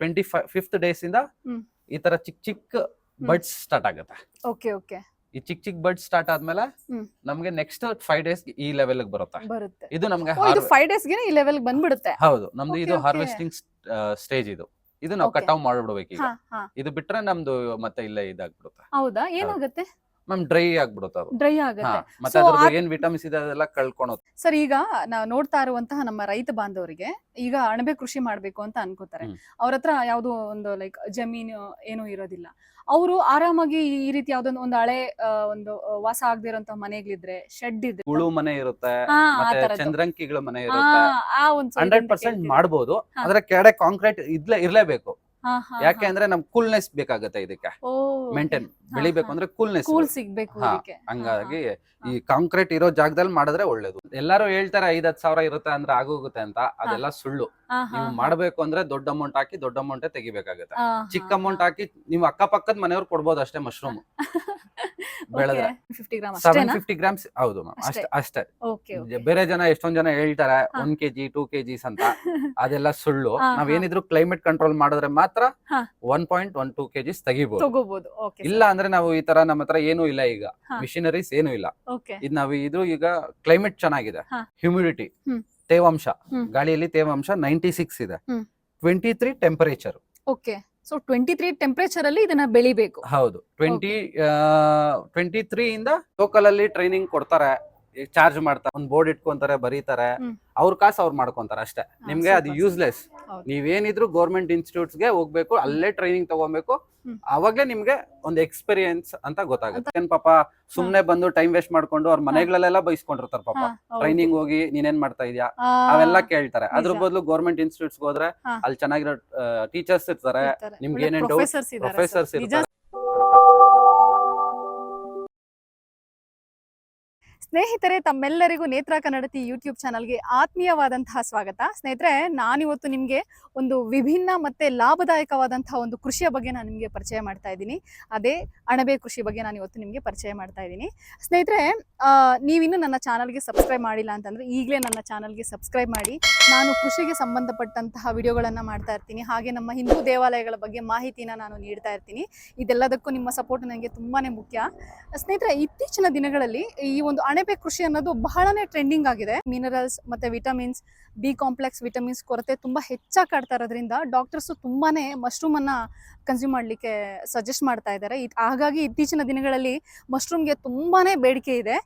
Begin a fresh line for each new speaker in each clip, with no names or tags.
Twenty fifth days ಇಂದ ಈ ತರ ಚಿಕ್ ಚಿಕ್ ಬರ್ಡ್ಸ್ ಸ್ಟಾರ್ಟ್ ಆಗುತ್ತೆ.
Okay okay.
ಈ ಚಿಕ್ ಚಿಕ್ ಬರ್ಡ್ ಸ್ಟಾರ್ಟ್ ಆದ್ಮೇಲೆ ನಮಗೆ ನೆಕ್ಸ್ಟ್ ಫೈವ್ ಡೇಸ್ ಈ ಲೆವೆಲ್ ಬರುತ್ತೆ.
ಬರುತ್ತೆ.
ಇದು ನಮ್ಗೆ
ಫೈವ್ ಡೇಸ್ಗೆ ಈ ಲೆವೆಲ್ ಬಂದ್ಬಿಡುತ್ತೆ.
ಹೌದು ನಮ್ದು ಇದು ಹಾರ್ವೆಸ್ಟಿಂಗ್ ಸ್ಟೇಜ್ ಇದು. ಇದು ನಾವು. ಕಟ್ ಆಫ್ ಮಾಡ್ಬಿಡ್ಬೇಕು ಇದು ಬಿಟ್ರೆ ನಮ್ದು ಮತ್ತೆ ಇಲ್ಲೇ ಇದಾಗ್ಬಿಡುತ್ತೆ.
ಹೌದಾ? ಏನಾಗುತ್ತೆ
ಮ್ಯಾಮ್ ಡ್ರೈ ಆಗ್ಬಿಡುತ್ತೆ ಅದು
ಡ್ರೈ ಆಗುತ್ತೆ
ಮತ್ತೆ
So,
ಅದ್ರದ್ದು
ಆ-
ಏನ್ ವಿಟಮಿನ್ಸ್ ಇದೆ ಅದೆಲ್ಲ ಕಳ್ಕೊಳೋದು
ಸರ್ ಈಗ ನಾವು ನೋಡ್ತಾ ಇರುವಂತಹ ನಮ್ಮ ರೈತ ಬಾಂಧವರಿಗೆ ಈಗ ಅಣಬೆ ಕೃಷಿ ಮಾಡ್ಬೇಕು ಅಂತ ಅನ್ಕೋತಾರೆ
ಹ್ಮ್.
ಅವ್ರ ಹತ್ರ ಯಾವ್ದು ಒಂದು ಲೈಕ್ ಜಮೀನು ಏನು ಇರೋದಿಲ್ಲ ಅವರು ಆರಾಮಾಗಿ ಈ ರೀತಿ ಯಾವ್ದೊಂದು ಒಂದು ಹಳೆ ಆ, ಒಂದು ಆ, ವಾಸ ಆಗದಿರೋಂತ ಮನೆಗಳಿದ್ರೆ ಶೆಡ್ ಇದ್ರೆ
ಹುಳು ಮನೆ ಇರುತ್ತೆ
ಹಾ, ಆ
ಮತ್ತೆ
ತರದ್ದು.
ಚಂದ್ರಂಕಿಗಳ ಮನೆ ಇರುತ್ತೆ
ಆ ಒಂದು
ಹಂಡ್ರೆಡ್ ಪರ್ಸೆಂಟ್. ಮಾಡ್ಬೋದು
ಹಾ.
ಆದ್ರೆ ಕೆಳಗಡೆ ಕಾಂಕ್ರೀಟ್ ಇದ್ಲೇ ಇರ್ಲೇಬೇಕು ಯಾಕೆ. ಅಂದ್ರೆ ನಮ್ ಕೂಲ್ನೆಸ್ ಬೇಕಾಗುತ್ತೆ ಇದಕ್ಕೆ. ಮೇಂಟೈನ್ ಬೆಳಿಬೇಕು ಅಂದ್ರೆ ಕೂಲ್ನೆಸ್
ಕೂಲ್ ಸಿಗ್ಬೇಕು
ಹಂಗಾಗಿ ಈ ಕಾಂಕ್ರೀಟ್ ಇರೋ ಜಾಗದಲ್ಲಿ ಮಾಡಿದ್ರೆ ಒಳ್ಳೇದು. ಎಲ್ಲಾರು ಹೇಳ್ತಾರೆ ಐದ್ ಹತ್ತು ಸಾವಿರ ಇರುತ್ತೆ ಅಂದ್ರೆ ಆಗೋಗುತ್ತೆ ಅಂತ ಅದೆಲ್ಲ ಸುಳ್ಳು. ನೀವು. ಮಾಡ್ಬೇಕು ಅಂದ್ರೆ ದೊಡ್ಡ ಅಮೌಂಟ್ ಹಾಕಿ ದೊಡ್ಡ ಅಮೌಂಟ್ ತೆಗಿಬೇಕಾಗುತ್ತೆ. ಚಿಕ್ಕ ಅಮೌಂಟ್ ಹಾಕಿ ನೀವು ಅಕ್ಕಪಕ್ಕದ ಮನೆಯವ್ರು ಕೊಡ್ಬೋದು ಅಷ್ಟೇ ಮಶ್ರೂಮ್ ಬೆಳೆದ್ರೆ.
Fifty gram
seven fifty grams ಹೌದು ಮ್ಯಾಮ್
ಅಷ್ಟೇ.
ಅಷ್ಟೇ
ಓಕೆ
ಬೇರೆ ಜನ ಎಷ್ಟೊಂದ್ ಜನ ಹೇಳ್ತಾರೆ ಒನ್ ಕೆಜಿ ಟೂ ಕೆಜಿಸ್ ಅಂತ. ಅದೆಲ್ಲ ಸುಳ್ಳು. ನಾವ್ ಏನಿದ್ರು ಕ್ಲೈಮೇಟ್ ಕಂಟ್ರೋಲ್ ಮಾಡಿದ್ರೆ ಮಾತ್ರ. One point one two kgs ತೆಗಿಬಹುದು ಇಲ್ಲ ಅಂದ್ರೆ ನಾವು ಈ ತರ ನಮ್ಮ ಹತ್ರ ಏನೂ ಇಲ್ಲ ಈಗ. ಮಿಷಿನರೀಸ್ ಏನೂ ಇಲ್ಲ. ಇದು ನಾವು ಇದು ಈಗ ಕ್ಲೈಮೇಟ್ ಚೆನ್ನಾಗಿದೆ. ಹ್ಯೂಮಿಡಿಟಿ ತೇವಾಂಶ. ಗಾಳಿಯಲ್ಲಿ ತೇವಾಂಶ ನೈಂಟಿ ಸಿಕ್ಸ್ ಇದೆ. Twenty three temperature
okay so twenty three temperature ಅಲ್ಲಿ ಇದನ್ನ ಬೆಳಿಬೇಕು.
ಹೌದು. ಟ್ವೆಂಟಿ ಟ್ವೆಂಟಿ ತ್ರೀ ಇಂದ ಲೋಕಲ್ ಅಲ್ಲಿ ಟ್ರೈನಿಂಗ್ ಕೊಡ್ತಾರೆ. ಚಾರ್ಜ್ ಮಾಡ್ತಾರೆ ಒಂದ್ ಬೋರ್ಡ್ ಇಟ್ಕೊಂತಾರೆ ಬರೀತಾರೆ. ಅವ್ರ ಕಾಸು ಅವ್ರು ಮಾಡ್ಕೊಂತಾರೆ ಅಷ್ಟೇ. ನಿಮ್ಗೆ ಅದು ಯೂಸ್ಲೆಸ್. ನೀವೇನಿದ್ರು ಗೌರ್ಮೆಂಟ್ ಇನ್ಸ್ಟಿಟ್ಯೂಟ್ಸ್ಗೆ ಹೋಗ್ಬೇಕು ಅಲ್ಲೇ ಟ್ರೈನಿಂಗ್ ತಗೋಬೇಕು. ಅವಾಗ್ಲೇ ನಿಮ್ಗೆ ಒಂದು ಎಕ್ಸ್ಪೀರಿಯನ್ಸ್ ಅಂತ ಗೊತ್ತಾಗುತ್ತೆ. ಏನ್ ಪಾಪ ಸುಮ್ನೆ ಬಂದು ಟೈಮ್ ವೇಸ್ಟ್ ಮಾಡ್ಕೊಂಡು ಅವ್ರ ಮನೆಗಳಲ್ಲೆಲ್ಲ ಬೈಸ್ಕೊಂಡಿರ್ತಾರೆ ಪಾಪ. ಟ್ರೈನಿಂಗ್ ಹೋಗಿ ನೀನೇನ್ ಮಾಡ್ತಾ ಇದೀಯಾ? ಅವೆಲ್ಲ ಕೇಳ್ತಾರೆ. ಅದ್ರ. ಬದಲು ಗೌರ್ಮೆಂಟ್ ಇನ್ಸ್ಟಿಟ್ಯೂಟ್ಸ್ ಹೋದ್ರೆ. ಅಲ್ಲಿ ಚೆನ್ನಾಗಿರೋ ಟೀಚರ್ಸ್ ಇರ್ತಾರೆ. ನಿಮ್ಗೆ ಏನೇನ್ ಡೌಟ್
ಪ್ರೊಫೆಸರ್ಸ್
ಇರ್ತಾರೆ.
ಸ್ನೇಹಿತರೆ, ತಮ್ಮೆಲ್ಲರಿಗೂ ನೇತ್ರ ಕನ್ನಡತಿ ಯೂಟ್ಯೂಬ್ ಚಾನಲ್ಗೆ ಆತ್ಮೀಯವಾದಂತಹ ಸ್ವಾಗತ. ಸ್ನೇಹಿತರೆ, ನಾನಿವತ್ತು ನಿಮಗೆ ಒಂದು ವಿಭಿನ್ನ ಮತ್ತೆ ಲಾಭದಾಯಕವಾದಂತಹ ಒಂದು ಕೃಷಿಯ ಬಗ್ಗೆ ನಾನು ನಿಮಗೆ ಪರಿಚಯ ಮಾಡ್ತಾ ಇದ್ದೀನಿ. ಅದೇ ಅಣಬೆ ಕೃಷಿ ಬಗ್ಗೆ ನಾನು ಇವತ್ತು ನಿಮಗೆ ಪರಿಚಯ ಮಾಡ್ತಾ ಇದ್ದೀನಿ. ಸ್ನೇಹಿತರೆ ನೀವಿನ್ನು ನನ್ನ ಚಾನಲ್ಗೆ ಸಬ್ಸ್ಕ್ರೈಬ್ ಮಾಡಿಲ್ಲ ಅಂತಂದ್ರೆ ಈಗಲೇ ನನ್ನ ಚಾನಲ್ಗೆ ಸಬ್ಸ್ಕ್ರೈಬ್ ಮಾಡಿ. ನಾನು ಕೃಷಿಗೆ ಸಂಬಂಧಪಟ್ಟಂತಹ ವಿಡಿಯೋಗಳನ್ನು ಮಾಡ್ತಾ ಇರ್ತೀನಿ. ಹಾಗೆ ನಮ್ಮ ಹಿಂದೂ ದೇವಾಲಯಗಳ ಬಗ್ಗೆ ಮಾಹಿತಿನ ನಾನು ನೀಡ್ತಾ ಇರ್ತೀನಿ. ಇದೆಲ್ಲದಕ್ಕೂ ನಿಮ್ಮ ಸಪೋರ್ಟ್ ನನಗೆ ತುಂಬಾನೇ ಮುಖ್ಯ. ಸ್ನೇಹಿತರೆ, ಇತ್ತೀಚಿನ ದಿನಗಳಲ್ಲಿ ಈ ಒಂದು ಅಣಬೆ ಕೃಷಿ ಅನ್ನೋದು ಬಹಳನೇ ಟ್ರೆಂಡಿಂಗ್ ಆಗಿದೆ. ಮಿನರಲ್ಸ್ ಮತ್ತೆ ವಿಟಮಿನ್ಸ್ ಬಿ ಕಾಂಪ್ಲೆಕ್ಸ್ ವಿಟಮಿನ್ಸ್ ಕೊರತೆ ತುಂಬ ಹೆಚ್ಚಾಗಿ ಕಾಡ್ತಾ ಇರೋದ್ರಿಂದ ಡಾಕ್ಟರ್ಸು ತುಂಬಾ ಅನ್ನ ಕನ್ಸ್ಯೂಮ್ ಮಾಡ್ಲಿಕ್ಕೆ ಸಜೆಸ್ಟ್ ಮಾಡ್ತಾ ಇದ್ದಾರೆ ಇದ್- ಹಾಗಾಗಿ ಇತ್ತೀಚಿನ ದಿನಗಳಲ್ಲಿ ಮಶ್ರೂಮ್ಗೆ ತುಂಬಾ ಬೇಡಿಕೆ ಇದೆ.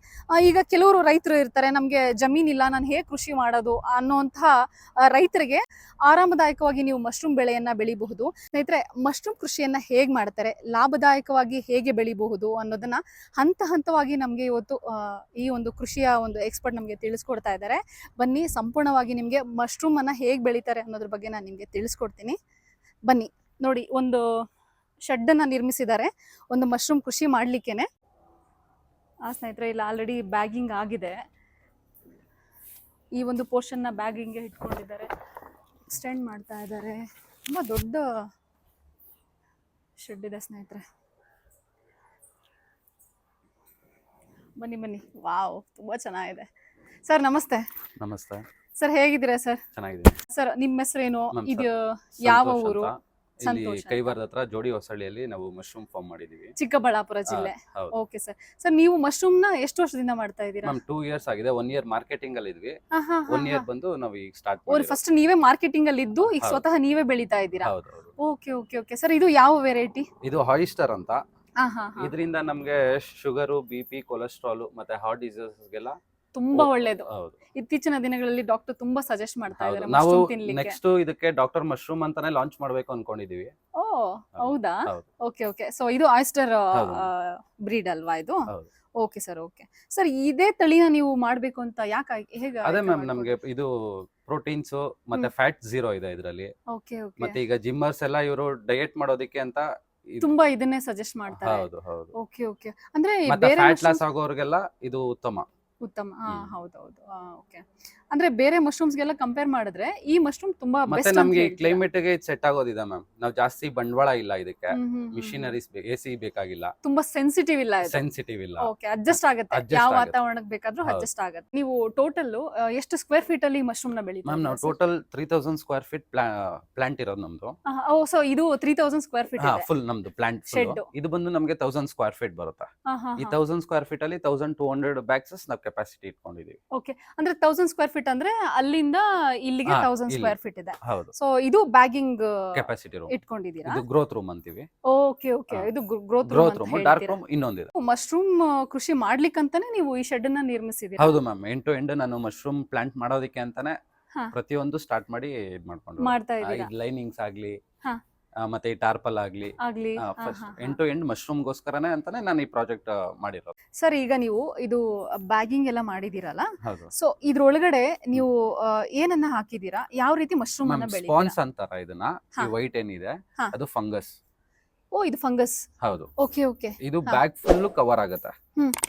ಈಗ ಕೆಲವರು ರೈತರು ಇರ್ತಾರೆ ನಮಗೆ ಜಮೀನಿಲ್ಲ ನಾನು ಹೇಗೆ ಕೃಷಿ ಮಾಡೋದು ಅನ್ನೋಂತಹ ಆ, ರೈತರಿಗೆ ಆರಾಮದಾಯಕವಾಗಿ ನೀವು ಮಶ್ರೂಮ್ ಬೆಳೆಯನ್ನ ಬೆಳಿಬಹುದು. ಸ್ನೇಹಿತರೆ ಮಶ್ರೂಮ್ ಕೃಷಿಯನ್ನ ಹೇಗೆ ಮಾಡ್ತಾರೆ ಲಾಭದಾಯಕವಾಗಿ ಹೇಗೆ ಬೆಳಿಬಹುದು ಅನ್ನೋದನ್ನ ಹಂತ ಹಂತವಾಗಿ ನಮಗೆ ಇವತ್ತು ಈ ಒಂದು ಕೃಷಿಯ ಒಂದು ಎಕ್ಸ್ಪರ್ಟ್ ನಮಗೆ ತಿಳಿಸ್ಕೊಡ್ತಾ ಇದ್ದಾರೆ ಬನ್ನಿ ಸಂಪೂರ್ಣವಾಗಿ ನಿಮಗೆ ಮಶ್ರೂಮ್ ಅನ್ನ ಹೇಗೆ ಬೆಳಿತಾರೆ ಅನ್ನೋದ್ರ ಬಗ್ಗೆ ನಾನು ನಿಮಗೆ ತಿಳಿಸ್ಕೊಡ್ತೀನಿ. ಬನ್ನಿ, ನೋಡಿ ಒಂದು ಶೆಡ್ಡನ್ನು ನಿರ್ಮಿಸಿದ್ದಾರೆ. ಒಂದು ಮಶ್ರೂಮ್ ಕೃಷಿ ಮಾಡ್ಲಿಕ್ಕೇನೆ. ಆ ಸ್ನೇಹಿತರೆ, ಇಲ್ಲಿ ಆಲ್ರೆಡಿ ಬ್ಯಾಗಿಂಗ್ ಆಗಿದೆ. ಈ ಒಂದು ಪೋರ್ಷನ್ನ ಬ್ಯಾಗಿಂಗ್ಗೆ ಇಟ್ಕೊಂಡಿದ್ದಾರೆ. ಎಕ್ಸ್ಟೆಂಡ್ ಮಾಡ್ತಾ ಇದ್ದಾರೆ. ತುಂಬ ದೊಡ್ಡ ಶೆಡ್ ಇದೆ ಸ್ನೇಹಿತರೆ. ಬನ್ನಿ ಬನ್ನಿ. ವಾವ್ ತುಂಬಾ ಚೆನ್ನಾಗಿದೆ. ಸರ್ ನಮಸ್ತೆ.
ನಮಸ್ತೆ.
ಸರ್ ಹೇಗಿದ್ದೀರಾ ಸರ್
ಚೆನ್ನಾಗಿದೆ
ಸರ್ ನಿಮ್ಮ ಹೆಸರೇನು?
ನಮ್
ಇದು ಯಾವ
ಸಂತೋಷ್
ಊರು?
ಅಂತ. ಇಲ್ಲಿ
ಸಂತೋಷ್ ಅಂತ.
ಕೈವಾರದ ಹತ್ರ ಜೋಡಿ ಹೊಸಳ್ಳಿಯಲ್ಲಿ ನಾವು ಮಶ್ರೂಮ್ ಫಾರ್ಮ್ ಮಾಡಿದೀವಿ
ಚಿಕ್ಕಬಳ್ಳಾಪುರ ಜಿಲ್ಲೆ.
ಹೌದು.
ಓಕೆ ಸರ್ ಸರ್ ನೀವು ಮಶ್ರೂಮ್ನ ಎಷ್ಟು ವರ್ಷದಿಂದ ಮಾಡ್ತಾ ಇದ್ದೀರಾ?
ಮ್ಯಾಮ್ ಟೂ ಇಯರ್ಸ್ ಆಗಿದೆ. ಒನ್ ಇಯರ್ ಮಾರ್ಕೆಟಿಂಗ್ ಅಲ್ಲಿ ಇದ್ವಿ. One year. ಬಂದು ನಾವು ಈಗ ಸ್ಟಾರ್ಟ್
ಓ ಫಸ್ಟ್ ನೀವೇ ಮಾರ್ಕೆಟಿಂಗ್ ಅಲ್ಲಿ ಇದ್ದು ಈಗ
ಹೌದು.
ಸ್ವತಃ ನೀವೇ ಬೆಳೀತಾ ಇದ್ದೀರಾ?
ಹೌದು ಹೌದು.
ಓಕೆ ಓಕೆ ಓಕೆ ಸರ್ ಇದು ಯಾವ ವೆರೈಟಿ
ಇದು ಹಾಯಿಸ್ಟರ್ ಅಂತ. ಇದರಿಂದ ನಮ್ಗೆ ಶುಗರು ಬಿ ಪಿ ಕೊಲೆಸ್ಟ್ರಾಲ್ ಮತ್ತೆ ಹಾರ್ಟ್ ಗೆಲ್ಲ
ತುಂಬಾ ಒಳ್ಳೇದು.
ಹೌದು.
ಇತ್ತೀಚಿನ ದಿನಗಳಲ್ಲಿ ಡಾಕ್ಟರ್ ತುಂಬಾ ಸಜೆಸ್ಟ್ ಮಾಡ್ತಾ
ಹೌದು.
ಇದ್ದಾರೆ
ನಾವು
ತಿನ್ಲಿಕ್ಕೆ.
ನೆಕ್ಸ್ಟ್ ಇದಕ್ಕೆ ಡಾಕ್ಟರ್ ಮಶ್ರೂಮ್ ಅಂತಾನೆ ಲಾಂಚ್ ಮಾಡ್ಬೇಕು ಅನ್ಕೊಂಡಿದೀವಿ.
ಓ ಹೌದಾ.
ಹೌದು.
ಓಕೆ ಓಕೆ ಸೊ ಇದು ಆಯಿಸ್ಟರ್
ಹೌದು.
ಬ್ರೀಡ್ ಅಲ್ವಾ ಇದು?
ಹೌದು.
ಓಕೆ ಸರ್ ಓಕೆ ಸರ್ ಇದೇ ತಳಿನ ನೀವು ಮಾಡ್ಬೇಕು ಅಂತ ಯಾಕೆ ಹೇಗೆ
ಅದೇ ಮ್ಯಾಮ್ ನಮ್ಗೆ ಇದು ಪ್ರೋಟೀನ್ಸ್ ಮತ್ತೆ ಫ್ಯಾಟ್ ಜೀರೋ ಇದೆ ಇದರಲ್ಲಿ.
ಓಕೆ ಓಕೆ
ಮತ್ತೆ ಈಗ ಜಿಮ್ಮರ್ಸ್ ಎಲ್ಲ ಇವರು ಡಯಟ್ ಮಾಡೋದಕ್ಕೆ ಅಂತ ಇದು-
ತುಂಬಾ ಇದನ್ನೇ ಸಜೆಸ್ಟ್ ಮಾಡ್ತಾರೆ.
ಹೌದು ಹೌದು.
ಓಕೆ ಓಕೆ ಅಂದ್ರೆ
ಮತ್ತೆ
ಬೇರೆ
ಫ್ಯಾಟ್ ಲಾಸ್ ಆಗೋರ್ಗೆಲ್ಲ ಇದು ಉತ್ತಮ.
ಉತ್ತಮ. ಹಾ. ಹೌದೌದು. ಓಕೆ ಅಂದ್ರೆ ಬೇರೆ ಮಶ್ರೂಮ್ಸ್ ಗೆಲ್ಲ ಕಂಪೇರ್ ಮಾಡಿದ್ರೆ ಈ ಮಶ್ರೂಮ್ ತುಂಬಾ
ಮತ್ತೆ ನಮಗೆ ಕ್ಲೈಮೇಟ್ಗೆ ಸೆಟ್ ಆಗೋದಿದೆ ಮ್ಯಾಮ್ ನಾವು ಜಾಸ್ತಿ ಬಂಡವಾಳ ಇಲ್ಲ ಇದಕ್ಕೆ.
ಮಿಷಿನರಿ
ಮಿಷಿನರೀಸ್ ಎಸಿ ಸಿ ಬೇಕಾಗಿಲ್ಲ.
ತುಂಬಾ ಸೆನ್ಸಿಟಿವ್ ಇಲ್ಲ ಇದು.
ಸೆನ್ಸಿಟಿವ್ ಇಲ್ಲ.
ಓಕೆ ಅಡ್ಜಸ್ಟ್ ಆಗುತ್ತೆ.
Adjust
ಯಾವ
ಆಗುತ್ತೆ.
ವಾತಾವರಣಕ್ಕೆ ಬೇಕಾದ್ರೂ
ಹೌದು.
ಅಡ್ಜಸ್ಟ್ ಆಗುತ್ತೆ. ನೀವು ಟೋಟಲ್ ಎಷ್ಟು ಸ್ಕ್ವೇರ್ ಫೀಟ್ ಅಲ್ಲಿ ಮಶ್ರೂಮ್ನ
ಮ್ಯಾಮ್ ನಾವು total three thousand square feet plant ಇರೋದು ನಮ್ದು.
ಓ ಸೊ ಇದು ತ್ರೀ ತೌಸಂಡ್ ಸ್ಕ್ವೇರ್ ಫೀಟ್
ಹಾ
ಇದೆ.
ಫುಲ್ ನಮ್ದು ಪ್ಲಾಂಟ್
ಶೆಡ್
ಇದು ಬಂದು ನಮ್ಗೆ ತೌಸಂಡ್ ಸ್ಕ್ವೇರ್ ಫೀಟ್ ಬರುತ್ತೆ.
ಹಾ, ಹಾ,
ಈ
ಹಾ.
ತೌಸಂಡ್ ಸ್ಕ್ವೇರ್ ಫೀಟ್ ಅಲ್ಲಿ ತೌಸಂಡ್ ಟೂ ಹಂಡ್ರೆಡ್ ಬ್ಯಾಗ್ಸಸ್ ನಾವು ಕೆಪಾಸಿಟಿ ಇಟ್ಕೊಂಡಿದೀವಿ.
ಅಂದ್ರೆ ತೌಸಂಡ್ ಸ್ಕ್ವೇರ್ ಫೀಟ್ ಅಂದ್ರೆ ಅಲ್ಲಿಂದ ಇಲ್ಲಿಗೆ
ಹಾ,
ತೌಸಂಡ್
ಇಲ್ಲಿ.
ಸ್ಕ್ವೇರ್ ಫೀಟ್ ಇದೆ.
ಹೌದು.
ಸೊ ಇದು ಬ್ಯಾಗಿಂಗ್
ಕೆಪಾಸಿಟಿ ರೂಮ್
ಇಟ್ಕೊಂಡಿದ್ದೀರಾ
ಇದು ಗ್ರೋತ್ ರೂಮ್ ಅಂತೀವಿ.
ಓಕೆ ಓಕೆ
ಹಾ.
ಇದು growth
growth room dark room ಇನ್ನೊಂದಿದೆ.
ಮಶ್ರೂಮ್ ಕೃಷಿ ಮಾಡ್ಲಿಕ್ಕಂತಾನೆ ನೀವು ಈ ಶೆಡ್ ಅನ್ನ ನಿರ್ಮಿಸಿದ್ದೀರಾ
ಹೌದು ಮ್ಯಾಮ್ ಎಂಡ್ ಟು ಎಂಡ್ ನಾನು ಮಶ್ರೂಮ್ ಪ್ಲಾಂಟ್ ಮಾಡೋದಕ್ಕೆ ಅಂತಾನೆ
ಹಾ.
ಪ್ರತಿಯೊಂದು ಸ್ಟಾರ್ಟ್ ಮಾಡಿ ಇದ್ ಮಾಡ್ಕೊಂಡು
ಮಾಡ್ತಾ ಇದ್ದೀರಾ?
ಲೈನಿಂಗ್ಸ್ ಆಗ್ಲಿ
ಹಾ.
ಮತ್ತೆ ಈ ಟಾರ್ಪಲ್ ಆಗ್ಲಿ
ಆಗ್ಲಿ.
ಎಂಡ್ ಟು ಎಂಡ್ ಮಶ್ರೂಮ್ ಗೋಸ್ಕರನೇ ಅಂತಾನೆ ನಾನು ಈ ಪ್ರಾಜೆಕ್ಟ್ ಮಾಡಿರೋದು.
ಸರ್ ಈಗ ನೀವು ಇದು ಬ್ಯಾಗಿಂಗ್ ಎಲ್ಲ ಮಾಡಿದಿರಲ್ಲ ಸೊ ಇದ್ರೊಳಗಡೆ ನೀವು ಏನನ್ನ ಹಾಕಿದೀರಾ ಯಾವ ರೀತಿ ಮಶ್ರೂಮ್ ಅನ್ನ
ಸ್ಪಾನ್ಸ್ ಅಂತಾರ ಇದನ್ನ. ಈ ವೈಟ್ ಏನಿದೆ. ಅದು ಫಂಗಸ್
ಓ ಇದು ಫಂಗಸ್
ಹೌದು.
Okay okay.
ಇದು. ಬ್ಯಾಗ್ ಫುಲ್ ಕವರ್ ಆಗುತ್ತೆ.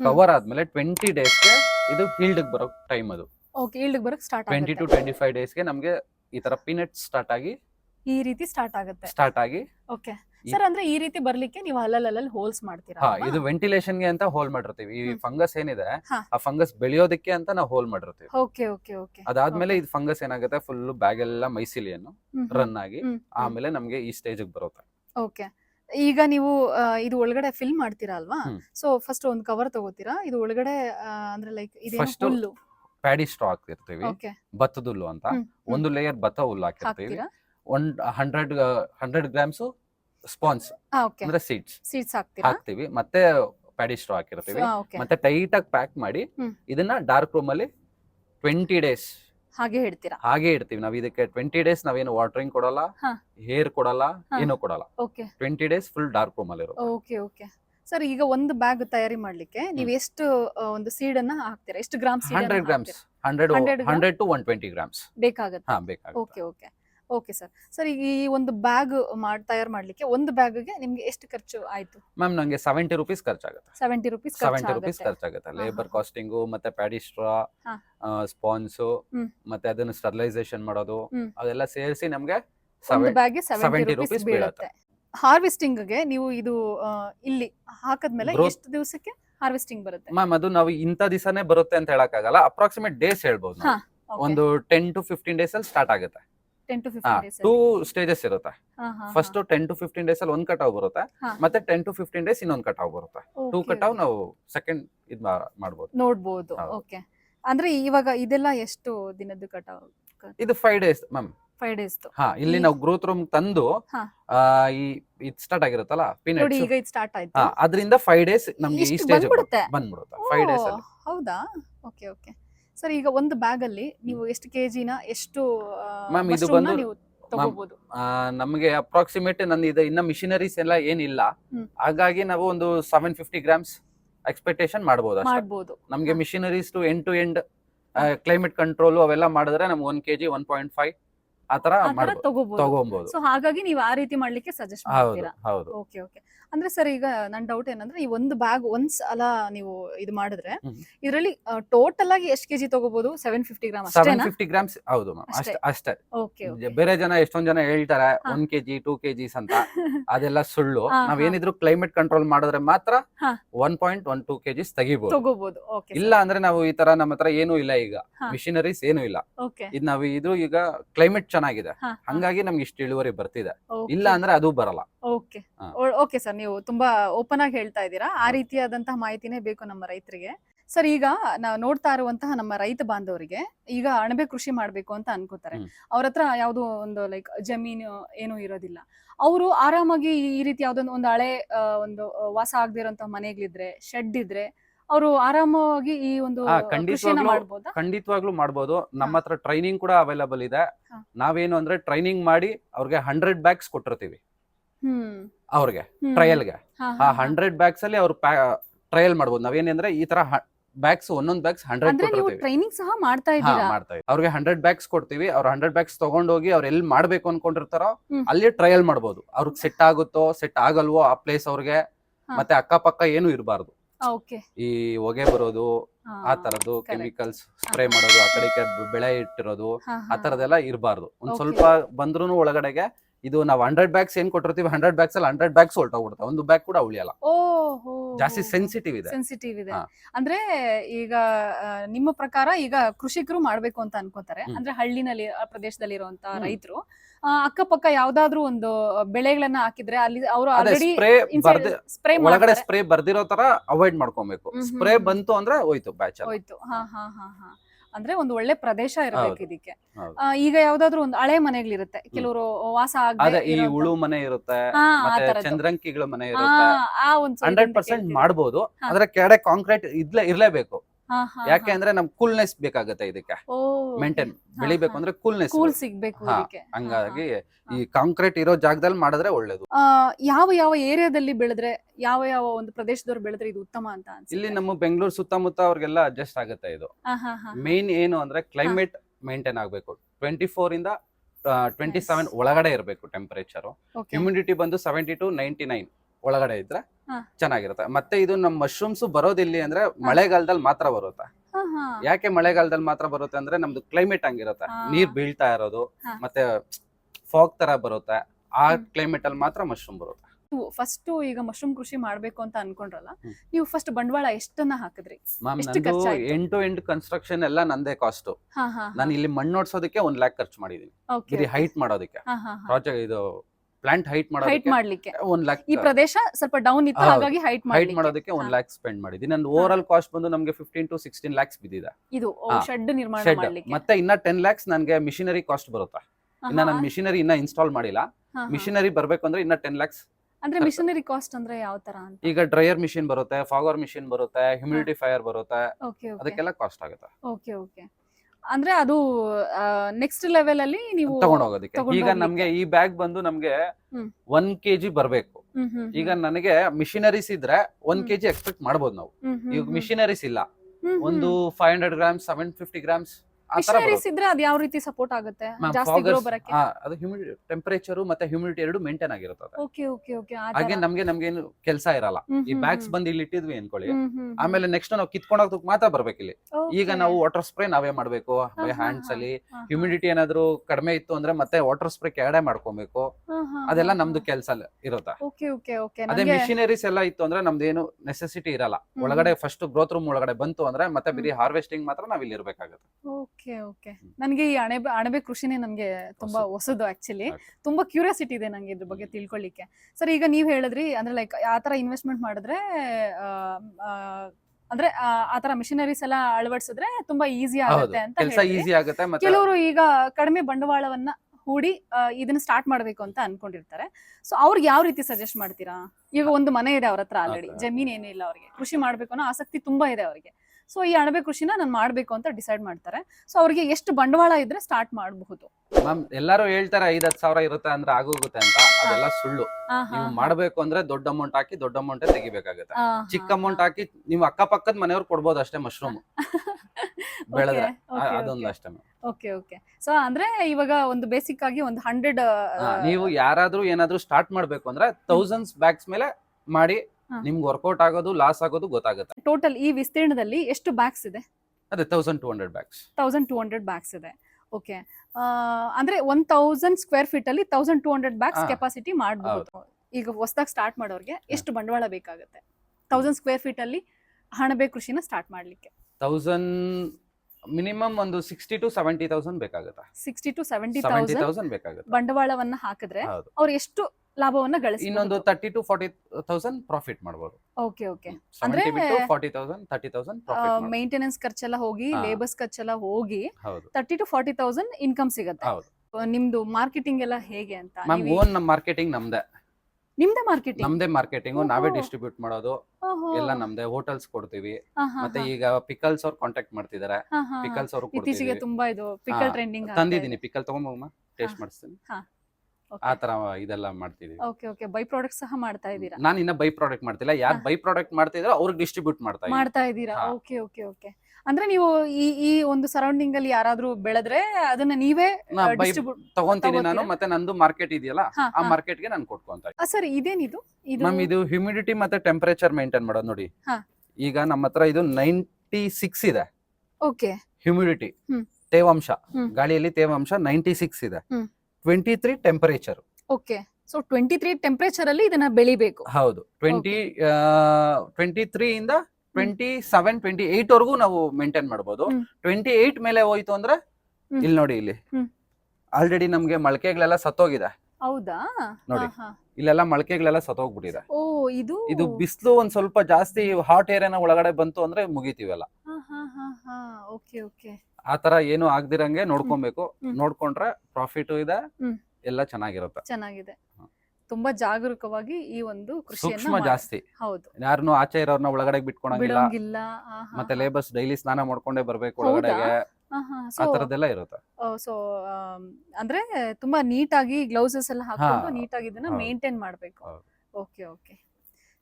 ಕವರ್ ಆದ್ಮೇಲೆ ಟ್ವೆಂಟಿ ಡೇಸ್ಗೆ ಇದು ಫೀಲ್ಡ್ ಬರೋ ಟೈಮ್ ಅದು.
ಓಕೆ ಹೀಲ್ಡ್ ಬರಕ್ start
twenty to twenty five ಡೇಸ್ಗೆ ನಮಗೆ ಈ ತರ ಪೀನಟ್ ಸ್ಟಾರ್ಟ್ ಆಗಿ
ಈ ರೀತಿ ಸ್ಟಾರ್ಟ್ ಆಗುತ್ತೆ.
ಸ್ಟಾರ್ಟ್ ಆಗಿ
ಓಕೆ ಸರ್ ಅಂದ್ರೆ ಈ ರೀತಿ ಬರ್ಲಿಕ್ಕೆ ನೀವು ಅಲ್ಲಲ್ಲಿ ಹೋಲ್ಸ್ ಮಾಡ್ತೀರಾ
ಹಾ ಇದು ವೆಂಟಿಲೇಷನ್ಗೆ ಅಂತ ಹೋಲ್ ಮಾಡಿರ್ತೀವಿ. ಈ ಫಂಗಸ್ ಏನಿದೆ ಆ ಫಂಗಸ್ ಬೆಳೆಯೋದಕ್ಕೆ ಅಂತ ನಾವು ಹೋಲ್ ಮಾಡಿರ್ತೀವಿ.
ಓಕೆ ಓಕೆ ಓಕೆ
ಅದಾದ್ಮೇಲೆ ಇದು ಫಂಗಸ್ ಏನಾಗುತ್ತೆ ಫುಲ್ ಬ್ಯಾಗ್ ಎಲ್ಲ ಮೈಸಿಲಿಯನ್ನು ರನ್ ಆಗಿ ಆಮೇಲೆ ನಮ್ಗೆ ಈ ಸ್ಟೇಜ್ ಬರುತ್ತೆ.
ಓಕೆ ಈಗ ನೀವು ಇದು ಒಳಗಡೆ ಫಿಲ್ ಮಾಡ್ತೀರಾ ಅಲ್ವಾ. ಸೊ ಫಸ್ಟ್ ಒಂದು ಕವರ್ ತಗೋತೀರಾ? ಇದು ಒಳಗಡೆ ಅಂದ್ರೆ ಲೈಕ್ ಇದೇನು
ಫಸ್ಟ್
ಹುಲ್ಲು?
ಪ್ಯಾಡಿ ಸ್ಟ್ರಾ ಹಾಕ್ತಿರ್ತೀವಿ. ಭತ್ತದ ಹುಲ್ಲು ಅಂತ. ಒಂದು ಲೇಯರ್ ಭತ್ತ ಹುಲ್ಲು ಹಾಕಿರ್ತೀವಿ. ಒಂದ್ ಹಂಡ್ರೆಡ್ ಹಂಡ್ರೆಡ್ ಗ್ರಾಮ್ಸ್ ಸ್ಪಾನ್ಸ್ ಅಂದ್ರೆ ಸೀಡ್ಸ್
ಸೀಡ್ಸ್
ಹಾಕ್ತಿವಿ. ಮತ್ತೆ ಪ್ಯಾಡಿ ಸ್ಟ್ರಾ ಹಾಕಿರ್ತೀವಿ. ಮತ್ತೆ ಟೈಟ್ ಆಗಿ ಪ್ಯಾಕ್ ಮಾಡಿ ಇದನ್ನ ಡಾರ್ಕ್ ರೂಮ್ ಅಲ್ಲಿ ಟ್ವೆಂಟಿ ಡೇಸ್
ಹಾಗೆ ಹೇಳ್ತೀರಾ
ಹಾಗೆ ಇಡ್ತೀವಿ. ನಾವ್ ಇದಕ್ಕೆ ಟ್ವೆಂಟಿ ಡೇಸ್ ನಾವೇನು ವಾಟರಿಂಗ್ ಕೊಡಲ್ಲ. ಹೇರ್ ಕೊಡಲ್ಲ. ಏನು ಕೊಡಲ್ಲ.
Okay
twenty days full dark room ಅಲ್ಲಿ
ಓಕೆ ಓಕೆ ಸರ್ ಈಗ ಒಂದು ಬ್ಯಾಗ್ ತಯಾರಿ ಮಾಡ್ಲಿಕ್ಕೆ ನೀವು ಎಷ್ಟು ಒಂದು ಸೀಡ್ ಅನ್ನ ಹಾಕ್ತೀರಾ? ಎಷ್ಟು grams
hundred grams hundred
100
hundred to one twenty grams
ಬೇಕಾಗುತ್ತೆ?
ಹಾ ಬೇಕಾಗುತ್ತೆ.
Okay okay okay sir sir ಈಗ ಈ ಒಂದು ಬ್ಯಾಗ್ ಮಾಡ್ ತಯಾರು ಮಾಡ್ಲಿಕ್ಕೆ ಒಂದು ಬ್ಯಾಗ್ಗೆ ನಿಮ್ಗೆ ಎಷ್ಟು ಖರ್ಚು ಆಯ್ತು?
ಮ್ಯಾಮ್ ನಂಗೆ ಸೆವೆಂಟಿ ರುಪೀಸ್ ಖರ್ಚಾಗುತ್ತೆ.
ಸೆವೆಂಟಿ ರುಪೀಸ್
ಸೆವೆಂಟಿ ರುಪೀಸ್
ಖರ್ಚಾಗುತ್ತೆ.
ಲೇಬರ್ ಕಾಸ್ಟಿಂಗ್ ಮತ್ತೆ
ಪ್ಯಾಡಿಸ್ಟ್ರಾ
ಸ್ಪಾನ್ಸ್ ಮತ್ತೆ ಅದನ್ನ ಸ್ಟರ್ಲೈಸೇಷನ್ ಮಾಡೋದು ಅದೆಲ್ಲ ಸೇರಿಸಿ ನಮ್ಗೆ ಸೆವೆನ್
ಬ್ಯಾಗ್ಗೆ
70
ಸೆವೆಂಟಿ ರುಪೀಸ್ ಬೀಳುತ್ತೆ. ಹಾರ್ವೆಸ್ಟಿಂಗ್ಗೆ ನೀವು ಇದು ಇಲ್ಲಿ ಹಾಕದ್ಮೇಲೆ ಎಷ್ಟು ದಿವಸಕ್ಕೆ ಹಾರ್ವೆಸ್ಟಿಂಗ್ ಬರುತ್ತೆ?
ಮ್ಯಾಮ್ ಅದು ನಾವು ಇಂಥ ದಿವಸನೇ ಬರುತ್ತೆ ಅಂತ ಹೇಳಕ್ಕಾಗಲ್ಲ. ಅಪ್ರಾಕ್ಸಿಮೇಟ್ ಡೇಸ್ ಹೇಳ್ಬೋದು ಒಂದು ಟೆನ್ ಟು ಫಿಫ್ಟೀನ್ ಡೇಸ್ ಅಲ್ಲಿ ಸ್ಟಾರ್ಟ್ ಆಗುತ್ತೆ.
Ten to days
two stages ಇರುತ್ತೆ? First ten to fifteen days ಅಲ್ಲಿ ಒಂದ್ ಕಟಾವ್ ಬರುತ್ತೆ?
ಹಾ.
ಮತ್ತೆ ಟೆನ್ ಟು ಫಿಫ್ಟೀನ್ ಡೇಸ್ ಇನ್ನೊಂದ್ ಕಟಾವ್ ಬರುತ್ತೆ? ಟೂ ಕಟಾವ್ ನಾವು ಸೆಕೆಂಡ್ ಇದ್ ಮಾ- ಮಾಡ್ಬೋದು.
ನೋಡ್ಬೋದು
ಹೌದು.
ಓಕೆ ಅಂದ್ರೆ ಇವಾಗ ಇದೆಲ್ಲ ಎಷ್ಟು ದಿನದ್ದು ಕಟಾವ್
ಇದು five days ma'am
five days
ಹಾ ಇಲ್ಲಿ
ಈ-
ನಾವು ಗ್ರೋತ್ ರೂಮ್ ತಂದು
ಹಾ.
ಆ, ಈ ಇದ್ ಸ್ಟಾರ್ಟ್ ಆಗಿರುತ್ತಲ್ಲ
ನೋಡಿ ಈಗ ಇದು ಸ್ಟಾರ್ಟ್ ಆಯ್ತು.
ಅದರಿಂದ ಫೈವ್ ಡೇಸ್ ನಮ್ಗೆ ಈ
ಇಷ್ಟು
ಸ್ಟೇಜ್
ಬಂದ್ಬಿಡುತ್ತೆ?
ಬಂದ್ಬಿಡುತ್ತೆ? ಫೈವ್ ಡೇಸ್
ಓ,
ಅಲ್ಲಿ
ಹೌದಾ? ಓಕೆ ಓಕೆ ಸರ್ ಈಗ ಒಂದು ಬ್ಯಾಗ್ ಅಲ್ಲಿ ನೀವು ಎಷ್ಟು ಕೆಜಿನ ಎಷ್ಟು
ಮ್ಯಾಮ್ ಇದು
mushroom ನ
ಬಂದು-
ನೀವು ತಗೋಬಹುದು
ಆ, ನಮ್ಗೆ ಅಪ್ರಾಕ್ಸಿಮೇಟ್ ನನ್ನ ಇದು ಇನ್ನ ಮಿಷಿನರೀಸ್ ಎಲ್ಲ ಏನಿಲ್ಲ.
ಹ್ಮ್.
ಹಾಗಾಗಿ ನಾವು ಒಂದು ಸೆವೆನ್ ಫಿಫ್ಟಿ ಗ್ರಾಮ್ಸ್ ಎಕ್ಸ್ಪೆಕ್ಟೇಷನ್ ಮಾಡಬಹುದು ಅಷ್ಟೇ.
ಮಾಡ್ಬೋದು.
ನಮ್ಗೆ
ಹಾ.
Machineries to end to end climate control ಅವೆಲ್ಲ ಮಾಡಿದ್ರೆ ನಮ್ಗೆ one KG one point five ಆತರ
ತಗೋಬಹುದು ಸೊ ಹಾಗಾಗಿ ನೀವು ಆ ರೀತಿ ಮಾಡ್ಲಿಕ್ಕೆ ಸಜೆಸ್ಟ್ ಮಾಡ್ತೀರಾ?
ಹೌದು.
ಓಕೆ ಓಕೆ ಅಂದ್ರೆ ಸರ್ ಈಗ ನನ್ನ ಡೌಟ್ ಏನಂದ್ರೆ ಈ ಒಂದು ಬ್ಯಾಗ್ ಒಂದ್ ಸಲ ನೀವು ಇದು ಮಾಡಿದ್ರೆ. ಇದರಲ್ಲಿ ಟೋಟಲ್ ಆಗಿ ಎಷ್ಟು ಕೆಜಿ ತಗೋಬಹುದು seven fifty gram
seven fifty grams ಹೌದು ಮ್ಯಾಮ್
ಅಷ್ಟೇ. ಓಕೆ
ಬೇರೆ ಜನ ಎಷ್ಟೊಂದ್ ಜನ ಹೇಳ್ತಾರೆ. ಒನ್ ಕೆಜಿ ಟೂ ಕೆಜಿಸ್ ಅಂತ. ಅದೆಲ್ಲ ಸುಳ್ಳು. ನಾವ್ ಏನಿದ್ರು ಕ್ಲೈಮೇಟ್ ಕಂಟ್ರೋಲ್ ಮಾಡಿದ್ರೆ ಮಾತ್ರ. One point one two KGs ತೆಗಿಬಹುದು
ತಗೋಬಹುದು
ಇಲ್ಲ ಅಂದ್ರೆ ನಾವು ಈ ತರ ನಮ್ಮ ಹತ್ರ ಏನೂ ಇಲ್ಲ ಈಗ. ಮಿಷಿನರೀಸ್ ಏನು ಇಲ್ಲ. ಇದು ನಾವು ಇದು ಈಗ ಕ್ಲೈಮೇಟ್ ಚೆನ್ನಾಗಿದೆ. ಹಂಗಾಗಿ ನಮ್ಗೆ ಇಷ್ಟು ಇಳುವರಿ ಬರ್ತಿದೆ. ಇಲ್ಲ ಅಂದ್ರೆ ಅದು ಬರಲ್ಲ.
ಓಕೆ ಓಕೆ ಸರ್ ನೀವು ತುಂಬಾ ಓಪನ್ ಆಗಿ ಹೇಳ್ತಾ ಇದ್ದೀರಾ. ಆ ರೀತಿಯಾದಂತಹ ಮಾಹಿತಿನೇ ಬೇಕು ನಮ್ಮ ರೈತರಿಗೆ. ಸರ್ ಈಗ ನಾವು ನೋಡ್ತಾ ಇರುವಂತಹ ನಮ್ಮ ರೈತ ಬಾಂಧವರಿಗೆ ಈಗ ಅಣಬೆ ಕೃಷಿ ಮಾಡ್ಬೇಕು ಅಂತ ಅನ್ಕೋತಾರೆ. ಅವ್ರ ಹತ್ರ ಯಾವ್ದೋ ಒಂದು ಲೈಕ್ ಜಮೀನು ಏನೂ ಇರೋದಿಲ್ಲ. ಅವರು ಆರಾಮಾಗಿ ಈ ರೀತಿ ಯಾವ್ದೊಂದು ಒಂದು ಹಳೆ ಒಂದು ವಾಸ ಆಗದಿರೋಂತಹ ಮನೆಗಳಿದ್ರೆ ಶೆಡ್ ಇದ್ರೆ ಅವರು ಆರಾಮವಾಗಿ ಈ ಒಂದು
ಖಂಡಿತವಾಗ್ಲೂ- ಖಂಡಿತವಾಗ್ಲೂ ಮಾಡ್ಬೋದು. ನಮ್ಮ ಹತ್ರ ಟ್ರೈನಿಂಗ್ ಕೂಡ ಅವೈಲಬಲ್ ಇದೆ. ನಾವೇನು ಅಂದ್ರೆ ಟ್ರೈನಿಂಗ್ ಮಾಡಿ ಅವ್ರಿಗೆ ಹಂಡ್ರೆಡ್ ಬ್ಯಾಗ್ಸ್ ಕೊಟ್ಟಿರ್ತೀವಿ. ಅವ್ರಿಗೆ. ಟ್ರಯಲ್ಗೆ ಆ. ಹಂಡ್ರೆಡ್ ಬ್ಯಾಗ್ಸ್ ಅಲ್ಲಿ ಅವ್ರು ಟ್ರಯಲ್ ಮಾಡ್ಬೋದು. ನಾವೇನಂದ್ರೆ ಈ ತರ ಬ್ಯಾಗ್ಸ್ ಒಂದೊಂದ್ ಬ್ಯಾಗ್ಸ್ ಹಂಡ್ರೆಡ್
ಟ್ರೈನಿಂಗ್ ಸಹ ಮಾಡ್ತಾ
ಮಾಡ್ತಾ ಇದ್ದೀವಿ. ಅವ್ರಿಗೆ ಹಂಡ್ರೆಡ್ ಬ್ಯಾಗ್ಸ್ ಕೊಡ್ತೀವಿ. ಅವ್ರ ಹಂಡ್ರೆಡ್ ಬ್ಯಾಗ್ಸ್ ತಗೊಂಡೋಗಿ ಅವ್ರು ಎಲ್ಲಿ ಮಾಡ್ಬೇಕು ಅನ್ಕೊಂಡಿರ್ತಾರೋ ಅಲ್ಲಿ ಟ್ರಯಲ್ ಮಾಡಬಹುದು ಅವ್ರಿಗೆ ಸೆಟ್ ಆಗುತ್ತೋ ಸೆಟ್ ಆಗಲ್ವೋ ಆ ಪ್ಲೇಸ್ ಅವ್ರಿಗೆ ಮತ್ತೆ ಅಕ್ಕಪಕ್ಕ ಏನು ಇರಬಾರ್ದು. ಈ ಹೊಗೆ ಬರೋದು ಆ ತರದ್ದು ಕೆಮಿಕಲ್ಸ್ ಸ್ಪ್ರೇ ಮಾಡೋದು ಆ ಕಡೆ ಬೆಳೆ ಇಟ್ಟಿರೋದು ಆ ತರದೆಲ್ಲ ಇರಬಾರ್ದು. ಒಂದ್ ಸ್ವಲ್ಪ ಬಂದ್ರು ಒಳಗಡೆಗೆ ಇದು ನಾವು ಹಂಡ್ರೆಡ್ ಬ್ಯಾಗ್ಸ್ ಏನ್ ಕೊಟ್ಟಿರ್ತೀವಿ ಹಂಡ್ರೆಡ್ ಬ್ಯಾಗ್ಸ್ ಅಲ್ಲಿ ಹಂಡ್ರೆಡ್ ಬ್ಯಾಗ್ಸ್ ಹೊರಟೋಗ್ಬಿಡುತ್ತೆ. ಒಂದು ಬ್ಯಾಗ್ ಕೂಡ ಉಳಿಯಲ್ಲ. ಜಾಸ್ತಿ ಸೆನ್ಸಿಟಿವ್ ಇದೆ.
ಸೆನ್ಸಿಟಿವ್ ಇದೆ. ಅಂದ್ರೆ ಈಗ ನಿಮ್ಮ ಪ್ರಕಾರ ಈಗ ಕೃಷಿಕರು ಮಾಡ್ಬೇಕು ಅಂತ ಅನ್ಕೋತಾರೆ. ಅಂದ್ರೆ ಹಳ್ಳಿನಲ್ಲಿ ಆ ಪ್ರದೇಶದಲ್ಲಿ ಇರುವಂತ ರೈತರು. ಅಕ್ಕಪಕ್ಕ ಯಾವ್ದಾದ್ರು ಒಂದು ಬೆಳೆಗಳನ್ನ ಹಾಕಿದ್ರೆ ಅಲ್ಲಿ ಅವರು ಆಲ್ರೆಡಿ
ಸ್ಪ್ರೇ ಒಳಗಡೆ ಸ್ಪ್ರೇ ಬರ್ದಿರೋ ತರ ಅವಾಯ್ಡ್ ಮಾಡ್ಕೊಬೇಕು. ಸ್ಪ್ರೇ ಬಂತು ಅಂದ್ರೆ ಹೋಯ್ತು ಬ್ಯಾಚ್
ಹೋಯ್ತು. ಹಾ ಹಾ ಹಾ ಹಾ. ಅಂದ್ರೆ ಒಂದು ಒಳ್ಳೆ ಪ್ರದೇಶ ಇರಬೇಕು ಇದಕ್ಕೆ. ಈಗ ಯಾವ್ದಾದ್ರು ಒಂದು ಹಳೆ ಮನೆಗಳಿರುತ್ತೆ. ಕೆಲವರು ವಾಸ ಆಗದೆ
ಈ ಉಳು ಮನೆ ಇರುತ್ತೆ. ಚಂದ್ರಂಕಿಗಳ ಮನೆ ಇರುತ್ತೆ.
ಆ ಒಂದ್ ಸ್ವಲ್ಪ
ಹಂಡ್ರೆಡ್ ಪರ್ಸೆಂಟ್
ಹಾ.
ಆದ್ರೆ ಕೆಳಗಡೆ ಕಾಂಕ್ರೀಟ್ ಇದ್ಲೇ ಇರ್ಲೇಬೇಕು. ಯಾಕೆ. ಅಂದ್ರೆ ನಮ್ ಕೂಲ್ನೆಸ್ ಬೇಕಾಗುತ್ತೆ ಇದಕ್ಕೆ ಮೇಂಟೈನ್ ಬೆಳಿಬೇಕು ಅಂದ್ರೆ ಕೂಲ್ನೆಸ್
ಕೂಲ್ ಸಿಗ್ಬೇಕು.
ಹಂಗಾಗಿ ಈ ಕಾಂಕ್ರೀಟ್ ಇರೋ ಜಾಗದಲ್ಲಿ ಮಾಡಿದ್ರೆ ಒಳ್ಳೇದು
ಯಾವ ಯಾವ ಏರಿಯಾದಲ್ಲಿ ಬೆಳೆದ್ರೆ ಯಾವ ಯಾವ ಒಂದು ಪ್ರದೇಶದವ್ರು ಬೆಳೆದ್ರೆ ಇದು ಉತ್ತಮ ಅಂತ
ಇಲ್ಲಿ ನಮ್ಮ ಬೆಂಗಳೂರು ಸುತ್ತಮುತ್ತ ಅವ್ರಿಗೆಲ್ಲ ಅಡ್ಜಸ್ಟ್ ಆಗುತ್ತೆ ಇದು. ಮೇನ್ ಏನು ಅಂದ್ರೆ ಕ್ಲೈಮೇಟ್ ಮೇಂಟೈನ್ ಆಗ್ಬೇಕು ಟ್ವೆಂಟಿ ಫೋರ್ ಇಂದ ಟ್ವೆಂಟಿ ಸೆವೆನ್. ಒಳಗಡೆ ಇರಬೇಕು ಟೆಂಪರೇಚರ್. ಹ್ಯೂಮಿಡಿಟಿ ಬಂದು ಸೆವೆಂಟಿ ಟು ನೈಂಟಿ ನೈನ್ ಒಳಗಡೆ ಇದ್ರೆ. ಚೆನ್ನಾಗಿರುತ್ತೆ. ಮತ್ತೆ ಇದು ನಮ್ಮ ಮಶ್ರೂಮ್ಸ್ ಬರೋದಿಲ್ಲಿ ಅಂದ್ರೆ ಮಳೆಗಾಲದಲ್ಲಿ ಮಾತ್ರ ಬರುತ್ತೆ. ಯಾಕೆ ಮಳೆಗಾಲದಲ್ಲಿ ಮಾತ್ರ ಬರುತ್ತೆ ಅಂದ್ರೆ ನಮ್ದು ಕ್ಲೈಮೇಟ್ ಹಂಗಿರುತ್ತೆ. ನೀರ್ ಬೀಳ್ತಾ ಇರೋದು ಮತ್ತೆ ಫಾಗ್ ತರ ಬರುತ್ತೆ. ಆ ಕ್ಲೈಮೇಟ್ ಅಲ್ಲಿ ಮಾತ್ರ ಮಶ್ರೂಮ್ ಬರುತ್ತೆ.
ನೀವು ಫಸ್ಟ್ ಈಗ ಮಶ್ರೂಮ್ ಕೃಷಿ ಮಾಡ್ಬೇಕು ಅಂತ ಅನ್ಕೊಂಡ್ರಲ್ಲ. ನೀವು ಫಸ್ಟ್ ಬಂಡವಾಳ ಎಷ್ಟನ್ನ ಹಾಕಿದ್ರಿ?
ಎಂಟು
ಎಂಟು
ನಂದು
ಖರ್ಚಾಯ್ತು?
ಎಂಡ್ ಟು ಎಂಡ್ ಕನ್ಸ್ಟ್ರಕ್ಷನ್ ಎಲ್ಲ ನಂದೇ ಕಾಸ್ಟ್ ನಾನು ಇಲ್ಲಿ ಮಣ್ಣು ನೋಡ್ಸೋದಕ್ಕೆ ಒಂದ್ ಲ್ಯಾಕ್ ಖರ್ಚು ಮಾಡಿದೀನಿ. ಹೈಟ್ ಮಾಡೋದಕ್ಕೆ. ಪ್ರಾಜೆಕ್ಟ್ ಇದು ಪ್ಲಾಂಟ್ ಹೈಟ್
ಹೈಟ್
ಮಾಡೋದಕ್ಕೆ
ಮಾಡ್ಲಿಕ್ಕೆ.
ಒಂದ್ ಲ್ಯಾಕ್
ಈ ಪ್ರದೇಶ ಸ್ವಲ್ಪ ಡೌನ್ ಇತ್ತು ಹಾಗಾಗಿ ಹೈಟ್
ಹೈಟ್ ಮಾಡೋದಕ್ಕೆ
ಒನ್
ಲ್ಯಾಕ್ ಸ್ಪೆಂಡ್ ಮಾಡಿದ್ವಿ ನನ್ನ ಓವರ್ ಆಲ್ ಕಾಸ್ಟ್ ಬಂದು ನಮಗೆ ಫಿಫ್ಟೀನ್ ಟು ಸಿಕ್ಸ್ಟೀನ್ ಲ್ಯಾಕ್ಸ್ ಬಿದ್ದಿದೆ.
ಇದು. ಶೆಡ್ ನಿರ್ಮಾಣ ಮಾಡ್ಲಿಕ್ಕೆ.
ಮತ್ತೆ ಇನ್ನ ಟೆನ್ ಲ್ಯಾಕ್ಸ್ ನನಗೆ ಮಿಷಿನರಿ ಕಾಸ್ಟ್ ಬರುತ್ತೆ? ಇನ್ನ ನಾನು ಮಿಷಿನರಿ ಇನ್ನ ಇನ್ಸ್ಟಾಲ್ ಮಾಡಿಲ್ಲ. ಮಿಷಿನರಿ ಬರ್ಬೇಕು ಅಂದ್ರೆ ಇನ್ನ ಟೆನ್ ಲ್ಯಾಕ್ಸ್
ಅಂದ್ರೆ ಮಿಷನರಿ ಕಾಸ್ಟ್ ಅಂದ್ರೆ ಯಾವ ತರ ಅಂತ?
ಈಗ ಡ್ರೈಯರ್ ಮಿಷಿನ್ ಬರುತ್ತೆ ಫಾಗರ್ ಮಿಷಿನ್ ಬರುತ್ತೆ ಹ್ಯೂಮಿಡಿಫೈಯರ್ ಬರುತ್ತೆ. ಅದಕ್ಕೆಲ್ಲ ಕಾಸ್ಟ್ ಆಗುತ್ತೆ.
ಓಕೆ ಓಕೆ ಅಂದ್ರೆ ಅದು ನೆಕ್ಸ್ಟ್ ಲೆವೆಲ್ ಅಲ್ಲಿ ನೀವು ತಗೊಂಡೋಗೋದಕ್ಕೆ
ಈಗ. ನಮ್ಗೆ ಈ ಬ್ಯಾಗ್ ಬಂದು ನಮ್ಗೆ ಒನ್ ಕೆಜಿ ಬರ್ಬೇಕು ಈಗ ನನಗೆ ಮಿಷಿನರೀಸ್ ಇದ್ರೆ ಒನ್. ಕೆಜಿ ಎಕ್ಸ್ಪೆಕ್ಟ್ ಮಾಡ್ಬೋದು ನಾವು ಈಗ. ಮಿಷಿನರೀಸ್ ಇಲ್ಲ ಒಂದು. Five hundred grams seven fifty grams
machineries
ಬರುತ್ತೆ
ಇದ್ರೆ ಅದ್ ಯಾವ ರೀತಿ ಸಪೋರ್ಟ್ ಆಗುತ್ತೆ? ಜಾಸ್ತಿ ಗ್ರೋ ಬರಕ್ಕೆ?
ಆ, ಅದು ಹ್ಯೂಮಿಡಿ ಟೆಂಪರೇಚರ್ ಮತ್ತೆ ಹ್ಯೂಮಿಡಿಟಿ ಎರಡು ಮೇಂಟೈನ್ ಆಗಿರುತ್ತೆ
ಓಕೆ ಓಕೆ ಓಕೆ
ಹಾಗೆ ನಮ್ಗೆ ನಮ್ಗೆ ಏನು ಕೆಲಸ ಇರಲ್ಲ. ಈ ಬ್ಯಾಗ್ಸ್ ಬಂದು ಇಲ್ಲಿ ಇಟ್ಟಿದ್ವಿ ಅನ್ಕೊಳ್ಳಿ. ಆಮೇಲೆ ನೆಕ್ಸ್ಟ್ ನಾವು ಕಿತ್ಕೊಂಡೋಗಕ್ ಮಾತ್ರ ಬರ್ಬೇಕು ಇಲ್ಲಿ. ಈಗ ನಾವು ವಾಟರ್ ಸ್ಪ್ರೇ ನಾವೇ ಮಾಡ್ಬೇಕು ಬೈ ಹ್ಯಾಂಡ್ಸ್ ಅಲ್ಲಿ. ಹ್ಯೂಮಿಡಿಟಿ ಏನಾದ್ರು ಕಡಿಮೆ ಇತ್ತು ಅಂದ್ರೆ ಮತ್ತೆ ವಾಟರ್ ಸ್ಪ್ರೇ ಕೆಳಗಡೆ ಮಾಡ್ಕೊಬೇಕು. ಅದೆಲ್ಲ ನಮ್ದು ಕೆಲಸ ಇರುತ್ತೆ.
ಓಕೆ ಓಕೆ ಓಕೆ
ಅದೇ ಮಿಷಿನರೀಸ್ ಎಲ್ಲ ಇತ್ತು ಅಂದ್ರೆ ನಮ್ದು ಏನು ನೆಸೆಸಿಟಿ ಇರಲ್ಲ ಒಳಗಡೆ ಫಸ್ಟ್ ಗ್ರೋತ್ ರೂಮ್ ಒಳಗಡೆ ಬಂತು ಅಂದ್ರೆ ಮತ್ತೆ ಬರೀ ಹಾರ್ವೆಸ್ಟಿಂಗ್ ಮಾತ್ರ ನಾವ್ ಇಲ್ಲಿ ಇರ್ಬೇಕಾಗುತ್ತೆ
ಓಕೆ ಓಕೆ. ನನಗೆ ಈ ಅಣಬೆ ಅಣಬೆ ಕೃಷಿನೇ ನನಗೆ ತುಂಬಾ ಹೊಸದು. ಆಕ್ಚುಲಿ. ತುಂಬಾ ಕ್ಯೂರಿಯಾಸಿಟಿ ಇದೆ ನಂಗೆ ಇದ್ರ ಬಗ್ಗೆ ತಿಳ್ಕೊಳ್ಳಿಕ್ಕೆ ಸರ್ ಈಗ ನೀವ್ ಹೇಳಿದ್ರಿ ಅಂದ್ರೆ ಲೈಕ್ ಆ ತರ ಇನ್ವೆಸ್ಟ್ಮೆಂಟ್ ಮಾಡಿದ್ರೆ ಅಂದ್ರೆ ಆ ತರ ಮಿಷನರೀಸ್ ಎಲ್ಲ ಅಳವಡಿಸಿದ್ರೆ ತುಂಬಾ ಈಸಿ ಆಗುತ್ತೆ ಅಂತ ಕೆಲವರು ಈಗ ಕಡಿಮೆ ಬಂಡವಾಳವನ್ನ ಹೂಡಿ ಇದನ್ನ ಸ್ಟಾರ್ಟ್ ಮಾಡ್ಬೇಕು ಅಂತ ಅನ್ಕೊಂಡಿರ್ತಾರೆ. ಸೊ ಅವ್ರಿಗೆ ಯಾವ ರೀತಿ ಸಜೆಸ್ಟ್ ಮಾಡ್ತೀರಾ? ಈಗ ಒಂದು ಮನೆ ಇದೆ ಅವ್ರ ಹತ್ರ ಆಲ್ರೆಡಿ ಜಮೀನ್ ಏನೂ ಇಲ್ಲ ಅವ್ರಿಗೆ. ಕೃಷಿ ಮಾಡ್ಬೇಕು ಅನ್ನೋ ಆಸಕ್ತಿ ತುಂಬಾ ಇದೆ ಅವ್ರಿಗೆ. ಸೊ ಈ ಅಣಬೆ ಕೃಷಿನ ನಾನು ಮಾಡಬೇಕು ಅಂತ ಡಿಸೈಡ್ ಮಾಡ್ತಾರೆ. ಸೊ ಅವರಿಗೆ ಎಷ್ಟು ಬಂಡವಾಳ ಇದ್ರೆ ಸ್ಟಾರ್ಟ್ ಮಾಡಬಹುದು.
ಮ್ಯಾಮ್ ಎಲ್ಲರೂ ಹೇಳ್ತಾರೆ ಐದ್ ಹತ್ತು ಸಾವಿರ ಇರುತ್ತೆ ಅಂದ್ರೆ ಆಗೋಗುತ್ತೆ ಅಂತ. ಅದೆಲ್ಲ ಸುಳ್ಳು. ನೀವು ಮಾಡ್ಬೇಕು ಅಂದ್ರೆ ದೊಡ್ಡ ಅಮೌಂಟ್ ಹಾಕಿ ದೊಡ್ಡ ಅಮೌಂಟ್ ತೆಗಿಬೇಕಾಗುತ್ತೆ. ಚಿಕ್ಕ ಅಮೌಂಟ್ ಹಾಕಿ ನೀವು ಅಕ್ಕಪಕ್ಕದ ಮನೆಯವ್ರು ಕೊಡ್ಬೋದು ಅಷ್ಟೇ ಮಶ್ರೂಮ್ ಬೆಳೆದ್ರೆ. ಅದೊಂದು ಅಷ್ಟೇ.
ಓಕೆ ಓಕೆ ಸೊ ಅಂದ್ರೆ ಇವಾಗ ಒಂದು ಬೇಸಿಕ್ ಆಗಿ ಒಂದು ಹಂಡ್ರೆಡ್
ನೀವು ಯಾರಾದ್ರೂ ಏನಾದ್ರೂ ಸ್ಟಾರ್ಟ್ ಮಾಡ್ಬೇಕು ಅಂದ್ರೆ ಥೌಸಂಡ್ಸ್ ಬ್ಯಾಗ್ಸ್ ಮೇಲೆ ಮಾಡಿ. ನಿಮ್ಗೆ ವರ್ಕೌಟ್ ಆಗೋದು ಲಾಸ್ ಆಗೋದು ಗೊತ್ತಾಗುತ್ತೆ.
ಟೋಟಲ್ ಈ ವಿಸ್ತೀರ್ಣದಲ್ಲಿ ಎಷ್ಟು ಬ್ಯಾಗ್ಸ್ ಇದೆ?
ಅದೇ thousand two hundred bags
thousand two hundred bags ಇದೆ. ಓಕೆ ಅಂದ್ರೆ ಒನ್ ತೌಸಂಡ್ ಸ್ಕ್ವೇರ್ ಫೀಟ್ ಅಲ್ಲಿ thousand two hundred bags capacity ಮಾಡಬಹುದು ಈಗ ಹೊಸದಾಗಿ ಸ್ಟಾರ್ಟ್ ಮಾಡೋರಿಗೆ ಎಷ್ಟು ಬಂಡವಾಳ ಬೇಕಾಗುತ್ತೆ? ತೌಸಂಡ್ ಸ್ಕ್ವೇರ್ ಫೀಟ್ ಅಲ್ಲಿ ಹಣಬೆ ಕೃಷಿನ ಸ್ಟಾರ್ಟ್ ಮಾಡ್ಲಿಕ್ಕೆ.
ತೌಸಂಡ್ ಮಿನಿಮಮ್ ಒಂದು ಸಿಕ್ಸ್ಟಿ ಟು ಸೆವೆಂಟಿ ತೌಸಂಡ್ ಬೇಕಾಗುತ್ತೆ?
ಸಿಕ್ಸ್ಟಿ ಟು ಸೆವೆಂಟಿ ತೌಸಂಡ್
ಬೇಕಾಗುತ್ತೆ?
ಬಂಡವಾಳವನ್ನ ಹಾಕಿದ್ರೆ ಅವ್ರು ಎಷ್ಟು ಲಾಭವನ್ನ ಗಳಿಸಿ
ಇನ್ನೊಂದು thirty to forty thousand profit ಮಾಡಬಹುದು
ಓಕೆ ಓಕೆ ಅಂದ್ರೆ-
forty thousand thirty thousand
maintenance ಖರ್ಚೆಲ್ಲ ಹೋಗಿ. ಲೇಬರ್ಸ್ ಖರ್ಚೆಲ್ಲ ಹೋಗಿ thirty to forty thousand income ಸಿಗುತ್ತೆ. ನಿಮ್ದು ಮಾರ್ಕೆಟಿಂಗ್ ಎಲ್ಲ ಹೇಗೆ ಅಂತ
ಮ್ಯಾಮ್ ಓನ್ ನಮ್ಮ ಮಾರ್ಕೆಟಿಂಗ್ ನಮ್ದೇ.
ನಿಮ್ದೇ ಮಾರ್ಕೆಟಿಂಗ್
ನಮ್ದೇ ಮಾರ್ಕೆಟಿಂಗ್ ನಾವೇ ಡಿಸ್ಟ್ರಿಬ್ಯೂಟ್ ಮಾಡೋದು. ಎಲ್ಲ ನಮ್ದೇ ಹೋಟೆಲ್ಸ್ ಕೊಡ್ತೀವಿ. ಮತ್ತೆ ಈಗ ಪಿಕಲ್ಸ್ ಅವ್ರು ಕಾಂಟ್ಯಾಕ್ಟ್ ಮಾಡ್ತಿದಾರೆ ಪಿಕಲ್ಸ್ ಅವ್ರು
ಇತ್ತೀಚೆಗೆ ತುಂಬಾ ಇದು ಪಿಕಲ್ ಟ್ರೆಂಡಿಂಗ್
ತಂದಿದ್ದೀನಿ ಪಿಕಲ್ ತಗೊಂಬೋಮ್ಮ ಟೇಸ್ಟ್ ಮಾಡಿಸ್ತೀನಿ. ಆ ತರ ಇದೆಲ್ಲ ಮಾಡ್ತಿದೀವಿ.
ಓಕೆ ಓಕೆ ಬೈ ಪ್ರಾಡಕ್ಟ್ ಸಹ ಮಾಡ್ತಾ ಇದ್ದೀರಾ?
ನಾನು ಇನ್ನ ಬೈ ಪ್ರಾಡಕ್ಟ್ ಮಾಡ್ತಿಲ್ಲ. ಯಾರು ಬೈ ಪ್ರಾಡಕ್ಟ್ ಮಾಡ್ತಾ ಮಾಡ್ತಿದ್ರೆ ಅವ್ರಿಗೆ ಡಿಸ್ಟ್ರಿಬ್ಯೂಟ್ ಮಾಡ್ತಾ
ಮಾಡ್ತಾ ಇದ್ದೀರಾ? ಓಕೆ ಓಕೆ ಓಕೆ ಅಂದ್ರೆ ನೀವು ಈ ಈ ಒಂದು ಸರೌಂಡಿಂಗ್ ಅಲ್ಲಿ ಯಾರಾದ್ರೂ ಬೆಳೆದ್ರೆ ಅದನ್ನ ನೀವೇ
ತಗೊಂತೀನಿ ನಾನು. ಮತ್ತೆ ನಂದು ಮಾರ್ಕೆಟ್ ಇದೆಯಲ್ಲ ಆ ಮಾರ್ಕೆಟ್ಗೆ ನಾನು ಕೊಟ್ಕೊಂತ
ಸರ್. ಇದೇನಿದು? ಇದು
ಮ್ಯಾಮ್ ಇದು ಹ್ಯೂಮಿಡಿಟಿ ಮತ್ತೆ ಟೆಂಪರೇಚರ್ ಮೇಂಟೈನ್ ಮಾಡೋದು ನೋಡಿ. ಈಗ ನಮ್ಮ ಹತ್ರ ಇದು ನೈಂಟಿ ಸಿಕ್ಸ್ ಇದೆ
ಓಕೆ
ಹ್ಯೂಮಿಡಿಟಿ ತೇವಾಂಶ. ಗಾಳಿಯಲ್ಲಿ ತೇವಾಂಶ ನೈಂಟಿ ಸಿಕ್ಸ್ ಇದೆ. Twenty three temperature
okay so twenty three temperature ಅಲ್ಲಿ ಇದನ್ನ ಬೆಳಿಬೇಕು.
ಹೌದು. ಟ್ವೆಂಟಿ ಟ್ವೆಂಟಿ ತ್ರೀ ಇಂದ ಟ್ವೆಂಟಿ ಸೆವೆನ್ ಟ್ವೆಂಟಿ ಏಟ್ ವರೆಗೂ ನಾವು ಮೇಂಟೈನ್
ಮಾಡಬಹುದು.
ಟ್ವೆಂಟಿ ಏಟ್ ಮೇಲೆ ಹೋಯ್ತು ಅಂದ್ರೆ. ಇಲ್ಲಿ ನೋಡಿ ಇಲ್ಲಿ. ಆಲ್ರೆಡಿ ನಮ್ಗೆ ಮಳಕೆಗಳೆಲ್ಲ ಸತ್ತೋಗಿದೆ.
ಹೌದಾ?
ನೋಡಿ. ಇಲ್ಲೆಲ್ಲ ಮಳಕೆಗಳೆಲ್ಲ ಸತ್ತೋಗ್ಬಿಟ್ಟಿದೆ.
ಓ ಇದು?
ಇದು ಬಿಸಿಲು ಒಂದ್ ಸ್ವಲ್ಪ ಜಾಸ್ತಿ ಹಾಟ್ ಏರಿಯಾನ ಒಳಗಡೆ ಬಂತು ಅಂದ್ರೆ ಮುಗಿತೀವಲ್ಲ
ಓಕೆ ಓಕೆ
ಆ ತರ ಏನು ಆಗ್ದಿರಂಗೆ ನೋಡ್ಕೊಬೇಕು. ನೋಡ್ಕೊಂಡ್ರೆ ಪ್ರಾಫಿಟ್ ಇದೆ. ಎಲ್ಲ ಚೆನ್ನಾಗಿರುತ್ತೆ.
ಚೆನ್ನಾಗಿದೆ. ತುಂಬಾ ಜಾಗರೂಕವಾಗಿ ಈ ಒಂದು
ಸೂಕ್ಷ್ಮ ಜಾಸ್ತಿ.
ಹೌದು.
ಯಾರನ್ನು ಆಚೆ ಇರೋರ್ನ ಒಳಗಡೆ ಬಿಟ್ಕೊಳಂಗಿಲ್ಲ. ಮತ್ತೆ ಲೇಬರ್ಸ್ ಡೈಲಿ ಸ್ನಾನ ಮಾಡ್ಕೊಂಡೇ ಬರ್ಬೇಕು
ಒಳಗಡೆ
ಒಳಗಡೆಗೆ.
ಆ, ಹಾ.
ಆ
So,
ತರದೆಲ್ಲ ಇರುತ್ತೆ.
ಸೊ ಅಂದ್ರೆ ತುಂಬಾ ನೀಟಾಗಿ ಗ್ಲೌಸಸ್ ಎಲ್ಲ ಹಾಕೊಂಡು. ನೀಟಾಗಿ ಇದನ್ನ. ಮೇಂಟೈನ್ ಮಾಡ್ಬೇಕು. ಓಕೆ ಓಕೆ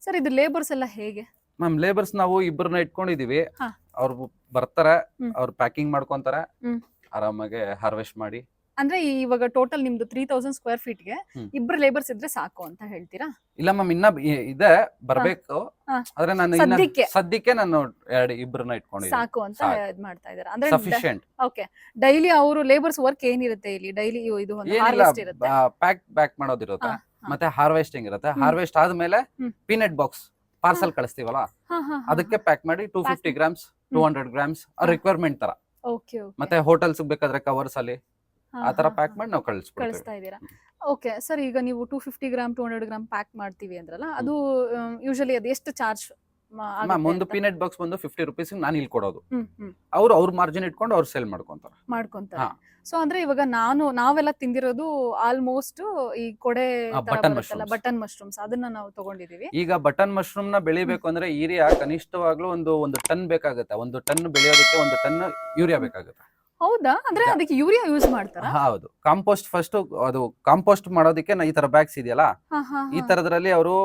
ಸರ್ ಇದು ಲೇಬರ್ಸ್ ಎಲ್ಲ ಹೇಗೆ?
ಮ್ಯಾಮ್ ಲೇಬರ್ಸ್ ನಾವು ಇಬ್ಬರನ್ನ ಇಟ್ಕೊಂಡಿದೀವಿ. ಅವ್ರು ಬರ್ತಾರ
ಅವ್ರ
ಅವ್ರು ಪ್ಯಾಕಿಂಗ್ ಮಾಡ್ಕೊಂತಾರೆ
ಹ್ಮ್.
ಆರಾಮಾಗಿ ಹಾರ್ವೆಸ್ಟ್ ಮಾಡಿ
ಅಂದ್ರೆ ಇವಾಗ ಟೋಟಲ್ ನಿಮ್ದು ತ್ರೀ ತೌಸಂಡ್ ಸ್ಕ್ವೇರ್ ಫೀಟ್ಗೆ
ಹ್ಮ್.
ಇಬ್ರು ಲೇಬರ್ಸ್ ಇದ್ರೆ ಸಾಕು ಅಂತ ಹೇಳ್ತೀರಾ
ಇಲ್ಲ ಮ್ಯಾಮ್ ಇನ್ನ ಇ- ಇದೆ ಬರ್ಬೇಕು
ಹಾ.
ಆದ್ರೆ ನಾನು ಇನ್ನ
ಸದ್ಯಕ್ಕೆ?
ಸದ್ಯಕ್ಕೆ ನಾನು ಎರಡು ಇಬ್ಬರನ್ನ ಇಟ್ಕೊಂಡಿದ್ದೀನಿ
ಸಾಕು ಅಂತ
ಸಾಕು.
ಇದ್ ಮಾಡ್ತಾ ಇದಾರೆ ಅಂದ್ರೆ
ಸಫಿಶಿಯಂಟ್
ಓಕೆ ಡೈಲಿ ಅವರು ಲೇಬರ್ಸ್ ವರ್ಕ್ ಏನಿರುತ್ತೆ ಇಲ್ಲಿ ಡೈಲಿ ಇದು ಒಂದು
ಏನಿಲ್ಲ
ಹಾರ್ವೆಸ್ಟ್ ಇರುತ್ತೆ
ಪ್ಯಾಕ್ ಬ್ಯಾಕ್ ಮಾಡೋದಿರುತ್ತೆ
ಹಾ, ಹಾ.
ಮತ್ತೆ ಹಾರ್ವೆಸ್ಟಿಂಗ್ ಇರುತ್ತೆ
ಹ್ಮ್.
ಹಾರ್ವೆಸ್ಟ್ ಆದ್ಮೇಲೆ
ಹ್ಮ್.
ಪೀನಟ್ ಬಾಕ್ಸ್ ಪಾರ್ಸಲ್ ಕಳಿಸ್ತೀವಲ್ಲ? ಅದಕ್ಕೆ ಪ್ಯಾಕ್ ಮಾಡಿ two fifty grams two hundred grams requirement ತರ. ಮತ್ತೆ ಹೋಟೆಲ್ಸ್ ಬೇಕಾದ್ರೆ ಕವರ್ಸ್ ಅಲ್ಲಿ
ಆತರ
ಆ ತರ ಪ್ಯಾಕ್ ಮಾಡಿ ನಾವು
ಕಳಿಸ್ತಾ ಇದೀರಾ ಓಕೆ ಸರ್ ಈಗ ನೀವು two fifty gram two hundred gram pack ಮಾಡ್ತೀವಿ ಅಂದ್ರಲ್ಲ ಅದು ಯೂಶಲಿ ಅದು ಎಷ್ಟು ಚಾರ್ಜ್
ಒಂದು ಪೀನಟ್ ಬಾಕ್ಸ್ ಬಂದು ಫಿಫ್ಟಿ ರುಪೀಸ್ ನಾನು ಇಲ್ಲಿ ಕೊಡೋದು ಅವ್ರು ಅವ್ರ ಮಾರ್ಜಿನ್ ಇಟ್ಕೊಂಡು ಅವ್ರು ಸೇಲ್ ಮಾಡ್ಕೊಂತಾರೆ.
ಮಾಡ್ಕೊಂತಾರೆ. ಸೊ ಅಂದ್ರೆ ಇವಾಗ ನಾನು ನಾವೆಲ್ಲ ತಿಂದಿರೋದು ಆಲ್ಮೋಸ್ಟ್ ಈ ಕೊಡೆ
ಬಟನ್ ಮಶ್ರೂಮ್.
ಬಟನ್ ಮಶ್ರೂಮ್ಸ್ ಅದನ್ನ ನಾವು ತಗೊಂಡಿದೀವಿ.
ಈಗ ಬಟನ್ ಮಶ್ರೂಮ್ನ ಬೆಳಿಬೇಕು ಅಂದ್ರೆ ಯೂರಿಯಾ ಕನಿಷ್ಠವಾಗ್ಲೂ ಒಂದು ಒಂದು ಟನ್ ಬೇಕಾಗುತ್ತೆ. ಒಂದು ಟನ್ ಬೆಳೆಯೋದಕ್ಕೆ ಒಂದು ಟನ್ ಯೂರಿಯಾ ಬೇಕಾಗುತ್ತೆ.
ಹೌದಾ? ಅಂದ್ರೆ ಅದಕ್ಕೆ ಯೂರಿಯಾ ಯೂಸ್ ಮಾಡ್ತಾರೆ?
ಹೌದು. ಕಾಂಪೋಸ್ಟ್ ಫಸ್ಟ್ ಅದು ಕಾಂಪೋಸ್ಟ್ ಮಾಡೋದಕ್ಕೆ ಈ ತರ ಬ್ಯಾಗ್ಸ್ ಇದೆಯಲ್ಲ? ಈ. ತರದ್ರಲ್ಲಿ ಅವರು.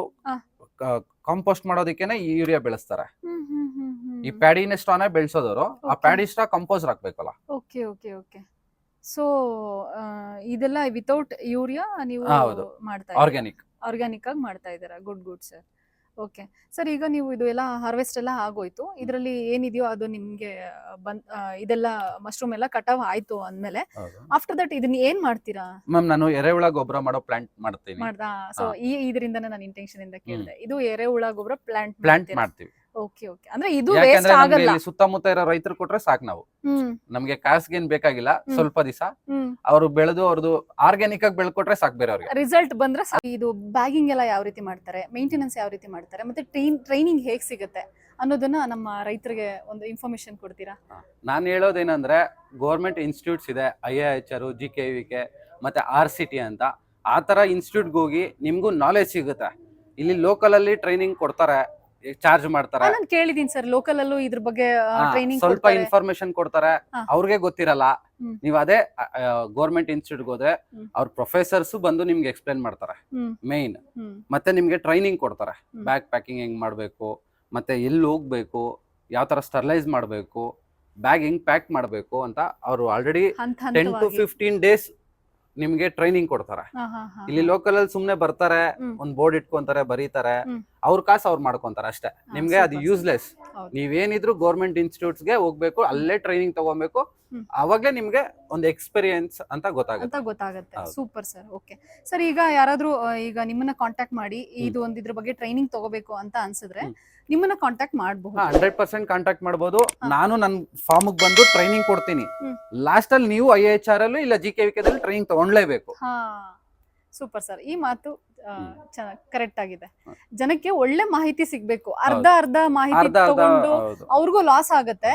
ಕಾಂಪೋಸ್ಟ್ ಮಾಡೋದಕ್ಕೆನೆ ಈ ಯೂರಿಯಾ ಬೆಳೆಸ್ತಾರೆ. ಈ ಪ್ಯಾಡಿನ ಸ್ಟಾನೇ ಬೆಳೆಸೋದವರು. ಆ. ಪ್ಯಾಡಿ ಸ್ಟಾ ಕಂಪೋಸ್ಟ್ ಹಾಕ್ಬೇಕಲ್ಲ.
ಓಕೆ ಓಕೆ ಓಕೆ ಸೊ ಇದೆಲ್ಲ ವಿತೌಟ್ ಯೂರಿಯಾ ನೀವು. ಮಾಡ್ತಾ
ಆರ್ಗ್ಯಾನಿಕ್
ಆರ್ಗ್ಯಾನಿಕ್ ಆಗಿ ಮಾಡ್ತಾ ಇದ್ದೀರಾ? Good good sir okay. Sir ಈಗ ನೀವು ಇದು ಎಲ್ಲ ಹಾರ್ವೆಸ್ಟ್ ಎಲ್ಲ ಆಗೋಯ್ತು. ಇದರಲ್ಲಿ ಏನಿದೆಯೋ ಅದು ನಿಮ್ಗೆ ಬಂದ್ ಇದೆಲ್ಲ ಮಶ್ರೂಮ್ ಎಲ್ಲ ಕಟಾವ್ ಆಯ್ತು ಅಂದ್ಮೇಲೆ ಆಫ್ಟರ್ ದಟ್ ಇದನ್ನ ಏನ್ ಮಾಡ್ತೀರಾ?
ಮ್ಯಾಮ್ ನಾನು ಎರೆಹುಳ ಗೊಬ್ಬರ ಮಾಡೋ ಪ್ಲಾಂಟ್ ಮಾಡ್ತೀನಿ.
ಮಾಡ್ದಾ? ಸೊ. ಈ ಇದರಿಂದನೇ ನಾನು ಇಂಟೆನ್ಷನ್ ಇಂದ ಕೇಳಿದೆ. ಇದು ಎರೆಹುಳ ಗೊಬ್ಬರ ಪ್ಲಾಂಟ್
ಪ್ಲಾಂಟ್ ಮಾಡ್ತೀವಿ.
Okay okay. ಅಂದ್ರೆ ಇದು ವೇಸ್ಟ್
ನಮ್ಗೆ
ಆಗಲ್ಲ.
ಇಲ್ಲಿ ಸುತ್ತಮುತ್ತ ಇರೋ ರೈತರು ಕೊಟ್ರೆ ಸಾಕು ನಾವು.
ಹ್ಮ್.
ನಮ್ಗೆ ಕಾಸ್ಗೇನ್ ಬೇಕಾಗಿಲ್ಲ ಸ್ವಲ್ಪ ದಿವಸ.
ಅವರು
ಅವ್ರು ಬೆಳೆದು ಅವ್ರದ್ದು ಆರ್ಗ್ಯಾನಿಕ್ ಆಗಿ ಬೆಳ್ಕೊಟ್ರೆ ಸಾಕು ಬೇರೆ ಅವ್ರಿಗೆ
ರಿಸಲ್ಟ್ ಬಂದ್ರೆ ಸಾಕು. ಇದು ಬ್ಯಾಗಿಂಗ್ ಎಲ್ಲ ಯಾವ ರೀತಿ ಮಾಡ್ತಾರೆ ಮೇಂಟೆನೆನ್ಸ್ ಯಾವ ರೀತಿ ಮಾಡ್ತಾರೆ ಮತ್ತೆ ಟ್ರೈನ್ ಟ್ರೈನಿಂಗ್ ಹೇಗ್ ಸಿಗುತ್ತೆ ಅನ್ನೋದನ್ನ ನಮ್ಮ ರೈತರಿಗೆ ಒಂದು ಇನ್ಫಾರ್ಮೇಶನ್ ಕೊಡ್ತೀರಾ?
ನಾನು ಹೇಳೋದೇನಂದ್ರೆ ಗೌರ್ಮೆಂಟ್ ಇನ್ಸ್ಟಿಟ್ಯೂಟ್ಸ್ ಇದೆ I A H R G K V K ಮತ್ತೆ ಆರ್ ಸಿ ಟಿ ಅಂತ. ಆ ತರ ಇನ್ಸ್ಟಿಟ್ಯೂಟ್ಗೆ ಹೋಗಿ ನಿಮ್ಗೂ ನಾಲೆಜ್ ಸಿಗುತ್ತೆ. ಇಲ್ಲಿ ಲೋಕಲ್ ಅಲ್ಲಿ ಟ್ರೈನಿಂಗ್ ಕೊಡ್ತಾರೆ. ಚಾರ್ಜ್ ಮಾಡ್ತಾರೆ.
ನಾನು ಕೇಳಿದೀನಿ ಸರ್ ಲೋಕಲ್ ಅಲ್ಲೂ ಇದ್ರ ಬಗ್ಗೆ
ಸ್ವಲ್ಪ ಇನ್ಫಾರ್ಮೇಶನ್ ಕೊಡ್ತಾರೆ. ಅವ್ರಿಗೆ ಗೊತ್ತಿರಲ್ಲ. ನೀವು ಅದೇ ಗೌರ್ಮೆಂಟ್ ಇನ್ಸ್ಟಿಟ್ಯೂಟ್ ಹೋದ್ರೆ. ಅವ್ರ ಪ್ರೊಫೆಸರ್ಸ್ ಬಂದು ನಿಮ್ಗೆ ಎಕ್ಸ್ಪ್ಲೇನ್ ಮಾಡ್ತಾರೆ. ಮೇನ್ ಮತ್ತೆ ನಿಮ್ಗೆ ಟ್ರೈನಿಂಗ್ ಕೊಡ್ತಾರೆ. ಬ್ಯಾಗ್ ಪ್ಯಾಕಿಂಗ್ ಹೆಂಗ್ ಮಾಡ್ಬೇಕು ಮತ್ತೆ ಎಲ್ಲಿ ಹೋಗ್ಬೇಕು ಯಾವ ತರ ಸ್ಟರ್ಲೈಸ್ ಮಾಡ್ಬೇಕು ಬ್ಯಾಗ್ ಹೆಂಗ್ ಪ್ಯಾಕ್ ಮಾಡ್ಬೇಕು ಅಂತ ಅವರು already ten to fifteen days ನಿಮ್ಗೆ ಟ್ರೈನಿಂಗ್ ಕೊಡ್ತಾರೆ. ಇಲ್ಲಿ ಲೋಕಲ್ ಅಲ್ಲಿ ಸುಮ್ನೆ ಬರ್ತಾರೆ. ಒಂದ್ ಬೋರ್ಡ್ ಇಟ್ಕೊಂತಾರೆ ಬರೀತಾರೆ. ಅವ್ರ ಕಾಸು ಅವ್ರು ಮಾಡ್ಕೊಂತಾರ ಅಷ್ಟೇ. ನಿಮ್ಗೆ ಅದು ಯೂಸ್ಲೆಸ್. ನೀವೇನಿದ್ರು ಗೌರ್ಮೆಂಟ್ ಇನ್ಸ್ಟಿಟ್ಯೂಟ್ಸ್ಗೆ ಹೋಗ್ಬೇಕು ಅಲ್ಲೇ ಟ್ರೈನಿಂಗ್ ತಗೋಬೇಕು ಅವಾಗಲೇ ನಿಮ್ಗೆ ಒಂದು ಎಕ್ಸ್ಪೀರಿಯನ್ಸ್ ಅಂತ ಗೊತ್ತಾಗುತ್ತೆ.
ಗೊತ್ತಾಗುತ್ತೆ. ಸೂಪರ್ ಸರ್ ಓಕೆ ಸರ್ ಈಗ ಯಾರಾದ್ರೂ ಈಗ ನಿಮ್ಮನ್ನ ಕಾಂಟ್ಯಾಕ್ಟ್ ಮಾಡಿ ಇದು ಒಂದ್ ಇದ್ರ ಬಗ್ಗೆ ಟ್ರೈನಿಂಗ್ ತಗೋಬೇಕು ಅಂತ ಅನ್ಸಿದ್ರೆ ನಿಮ್ಮನ್ನ ಕಾಂಟ್ಯಾಕ್ಟ್ ಮಾಡಬಹುದು.
ಹಂಡ್ರೆಡ್ ಪರ್ಸೆಂಟ್ ಕಾಂಟ್ಯಾಕ್ಟ್ ಮಾಡ್ಬೋದು. ನಾನು ನನ್ ಫಾರ್ಮ್ ಬಂದು ಟ್ರೈನಿಂಗ್ ಕೊಡ್ತೀನಿ. ಲಾಸ್ಟ್ ಅಲ್ಲಿ ನೀವು ಐ ಎಚ್ ಆರ್ ಅಲ್ಲೂ ಇಲ್ಲ ಜಿ ಕೆ ವಿ ದಲ್ಲಿ ಟ್ರೈನಿಂಗ್ ತಗೊಂಡ್ಲೇಬೇಕು.
ಸೂಪರ್ ಸರ್ ಈ ಮಾತು. ಕರೆಕ್ಟ್ ಆಗಿದೆ. ಜನಕ್ಕೆ ಒಳ್ಳೆ ಮಾಹಿತಿ ಸಿಗ್ಬೇಕು. ಅರ್ಧ ಅರ್ಧ ಮಾಹಿತಿ
ಅರ್ಧ ಅರ್ಧ
ತಗೊಂಡು
ಹೌದು.
ಅವ್ರಿಗೂ ಲಾಸ್ ಆಗುತ್ತೆ.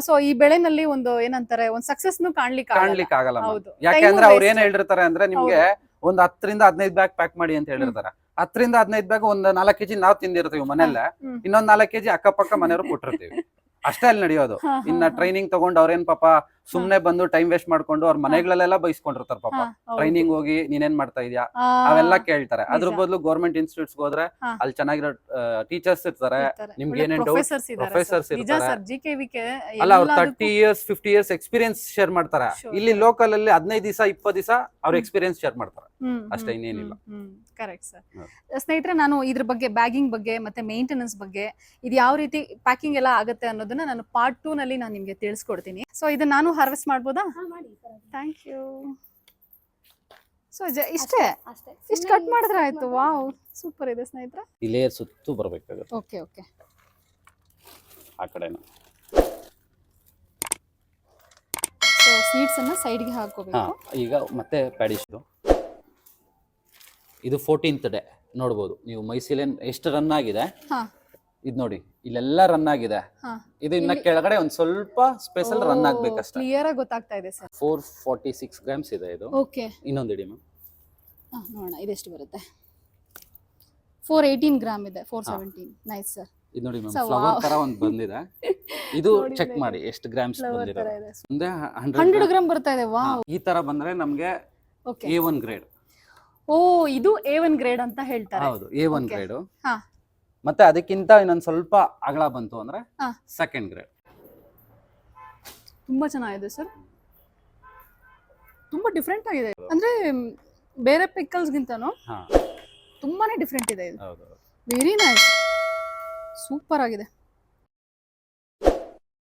ಸೊ ಈ ಬೆಳೆನಲ್ಲಿ ಒಂದು ಏನಂತಾರೆ ಒಂದು ಸಕ್ಸಸ್ ನು ಕಾಣ್ಲಿಕ್ಕೆ ಆಗಲ್ಲ.
ಕಾಣ್ಲಿಕ್ಕೆ ಆಗಲ್ಲ ma'am.
ಹೌದು.
ಯಾಕೆಂದ್ರೆ ಅವ್ರು ಏನ್ ಹೇಳಿರ್ತಾರೆ ಅಂದ್ರೆ ನಿಮ್ಗೆ ಒಂದ್ ಹತ್ತರಿಂದ ಹದಿನೈದು ಬ್ಯಾಗ್ ಪ್ಯಾಕ್ ಮಾಡಿ ಅಂತ ಹೇಳಿರ್ತಾರೆ ಹತ್ತರಿಂದ ಹದಿನೈದು ಬ್ಯಾಗ್ ಒಂದ್ ನಾಲ್ಕು ಕೆಜಿ ನಾವ್ ತಿಂದಿರ್ತೀವಿ ಮನೆಯಲ್ಲೇ.
ಹ್ಮ್.
ಇನ್ನೊಂದ್ ನಾಲ್ಕು ಕೆಜಿ ಅಕ್ಕಪಕ್ಕ ಮನೆಯವರು ಕೊಟ್ಟಿರ್ತೀವಿ. ಅಷ್ಟೇ ಅಲ್ಲಿ ನಡೆಯೋದು. ಇನ್ನ ಟ್ರೈನಿಂಗ್ ತಗೊಂಡು ಅವ್ರೇನ್ ಪಾಪ ಸುಮ್ನೆ ಬಂದು ಟೈಮ್ ವೇಸ್ಟ್ ಮಾಡ್ಕೊಂಡು ಅವ್ರ ಮನೆಗಳಲ್ಲೆಲ್ಲ ಬೈಸ್ಕೊಂಡಿರ್ತಾರೆ ಪಾಪ. ಟ್ರೈನಿಂಗ್ ಹೋಗಿ ನೀನೇನ್ ಮಾಡ್ತಾ ಇದೀಯಾ? ಅವೆಲ್ಲ ಕೇಳ್ತಾರೆ. ಅದ್ರ. ಬದಲು ಗೌರ್ಮೆಂಟ್ ಇನ್ಸ್ಟಿಟ್ಯೂಟ್ಸ್ ಹೋದ್ರೆ. ಅಲ್ಲಿ ಚೆನ್ನಾಗಿರೋ ಟೀಚರ್ಸ್ ಇರ್ತಾರೆ. ನಿಮ್ಗೆ ಏನೇನ್
ಇದ್ದಾರೆ
professors ಇರ್ತಾರೆ. ಅಲ್ಲ ಅವ್ರು thirty years fifty years experience share ಮಾಡ್ತಾರೆ. ಇಲ್ಲಿ ಲೋಕಲ್ ಅಲ್ಲಿ ಹದಿನೈದು ದಿವಸ ಇಪ್ಪತ್ತು ದಿವಸ ಅವ್ರ ಎಕ್ಸ್ಪೀರಿಯನ್ಸ್ ಶೇರ್ ಮಾಡ್ತಾರೆ. ಅಷ್ಟೇ, ಇನ್ನೇನಿಲ್ಲ.
Correct sir. ಸ್ನೇಹಿತರೆ ನಾನು ಇದ್ರ ಬಗ್ಗೆ ಬ್ಯಾಗಿಂಗ್ ಬಗ್ಗೆ ಮತ್ತೆ ಮೇಂಟೆನೆನ್ಸ್ ಬಗ್ಗೆ ಇದು ಯಾವ ರೀತಿ ಪ್ಯಾಕಿಂಗ್ ಎಲ್ಲ ಆಗುತ್ತೆ ಅನ್ನೋದನ್ನ ನಾನು ಪಾರ್ಟ್ ಟೂ ನಲ್ಲಿ ನಾನು ನಿಮ್ಗೆ ತಿಳಿಸ್ಕೊಡ್ತೀನಿ. ಸೊ ಇದನ್ನ ನಾನು ಹಾರ್ವೆಸ್ಟ್ ಮಾಡ್ಬೋದಾ? ಥ್ಯಾಂಕ್ ಯು ಸೊ ಇಷ್ಟೇ? ಇಷ್ಟು ಕಟ್ ಮಾಡಿದ್ರೆ ಆಯ್ತು. ವಾವ್ ಸೂಪರ್ ಇದೆ ಸ್ನೇಹಿತರೆ.
ಈ ಲೇಯರ್ ಸುತ್ತು ಬರ್ಬೇಕಾಗುತ್ತೆ.
ಓಕೆ ಓಕೆ
ಆ ಕಡೆನ.
ಸೊ ಸೀಡ್ಸ್ ಅನ್ನ ಸೈಡ್ಗೆ ಹಾಕೋಬೇಕು
ಈಗ ಮತ್ತೆ ಪ್ಯಾಡಿಶ್ದು ಇದು ಫೋರ್ಟೀನ್ತ್ ಡೇ ನೋಡ್ಬೋದು. ನೀವು ಮೈಸೂರಿನ ಎಷ್ಟು ರನ್ ಆಗಿದೆ?
ಹಾ.
ಇದು ನೋಡಿ ಇಲ್ಲೆಲ್ಲ ರನ್ ಆಗಿದೆ.
ಹಾ.
ಇದು ಇನ್ನ ಕೆಳಗಡೆ ಒಂದ್ ಸ್ವಲ್ಪ ಸ್ಪೆಷಲ್ ರನ್ ಆಗ್ಬೇಕಷ್ಟೇ.
ಕ್ಲಿಯರ್ ಆಗಿ ಗೊತ್ತಾಗ್ತಾ ಇದೆ sir.
Four forty six grams ಇದೆ ಇದು.
ಓಕೆ
ಇನ್ನೊಂದು ಇಡಿ ಮ್ಯಾಮ್
ನೋಡೋಣ ಇದೆಷ್ಟು ಬರುತ್ತೆ? ಫೋರ್ ಏಯ್ಟೀನ್ ಗ್ರಾಮ್ ಇದೆ ಫೋರ್. ಸೆವೆಂಟೀನ್ ನೈಸ್ ಸರ್
ಇದು ನೋಡಿ ಮ್ಯಾಮ್
So,
ಫ್ಲವರ್
wow.
ತರ ಒಂದು ಬಂದಿದೆ. ಇದು ಚೆಕ್ ಮಾಡಿ ಎಷ್ಟು ಗ್ರಾಮ್ಸ್ ಬಂದಿದೆ
ಇದೆ.
ಮುಂದೆ
ಹಂಡ್ರೆಡ್
ಹಂಡ್ರೆಡ್
ಗ್ರಾಮ್ ಬರ್ತಾ ಇದೆ ವಾವ್
ಈ ತರ ಬಂದ್ರೆ ನಮ್ಗೆ
ಓಕೆ
ಎ ಒನ್ ಗ್ರೇಡ್
ಓ ಇದು ಎ ಒನ್ ಗ್ರೇಡ್ ಅಂತ ಹೇಳ್ತಾರೆ.
ಹೌದು ಎ ಒನ್ ಗ್ರೇಡ್
ಹಾ.
ಮತ್ತೆ ಅದಕ್ಕಿಂತ ಇನ್ನೊಂದು ಸ್ವಲ್ಪ ಅಗಲ ಬಂತು ಅಂದ್ರೆ
ಹಾ.
ಸೆಕೆಂಡ್ ಗ್ರೇಡ್
ತುಂಬಾ ಚೆನ್ನಾಗಿದೆ ಸರ್. ತುಂಬಾ ಡಿಫ್ರೆಂಟ್ ಆಗಿದೆ. ಅಂದ್ರೆ ಮ್, ಬೇರೆ ಪಿಕ್ಕಲ್ಸ್ ಗಿಂತನೂ
ಹಾ.
ತುಂಬಾನೇ ಡಿಫ್ರೆಂಟ್ ಇದೆ ಇದು.
ಹೌದು.
ವೆರಿ ನೈಸ್ ಸೂಪರ್ ಆಗಿದೆ.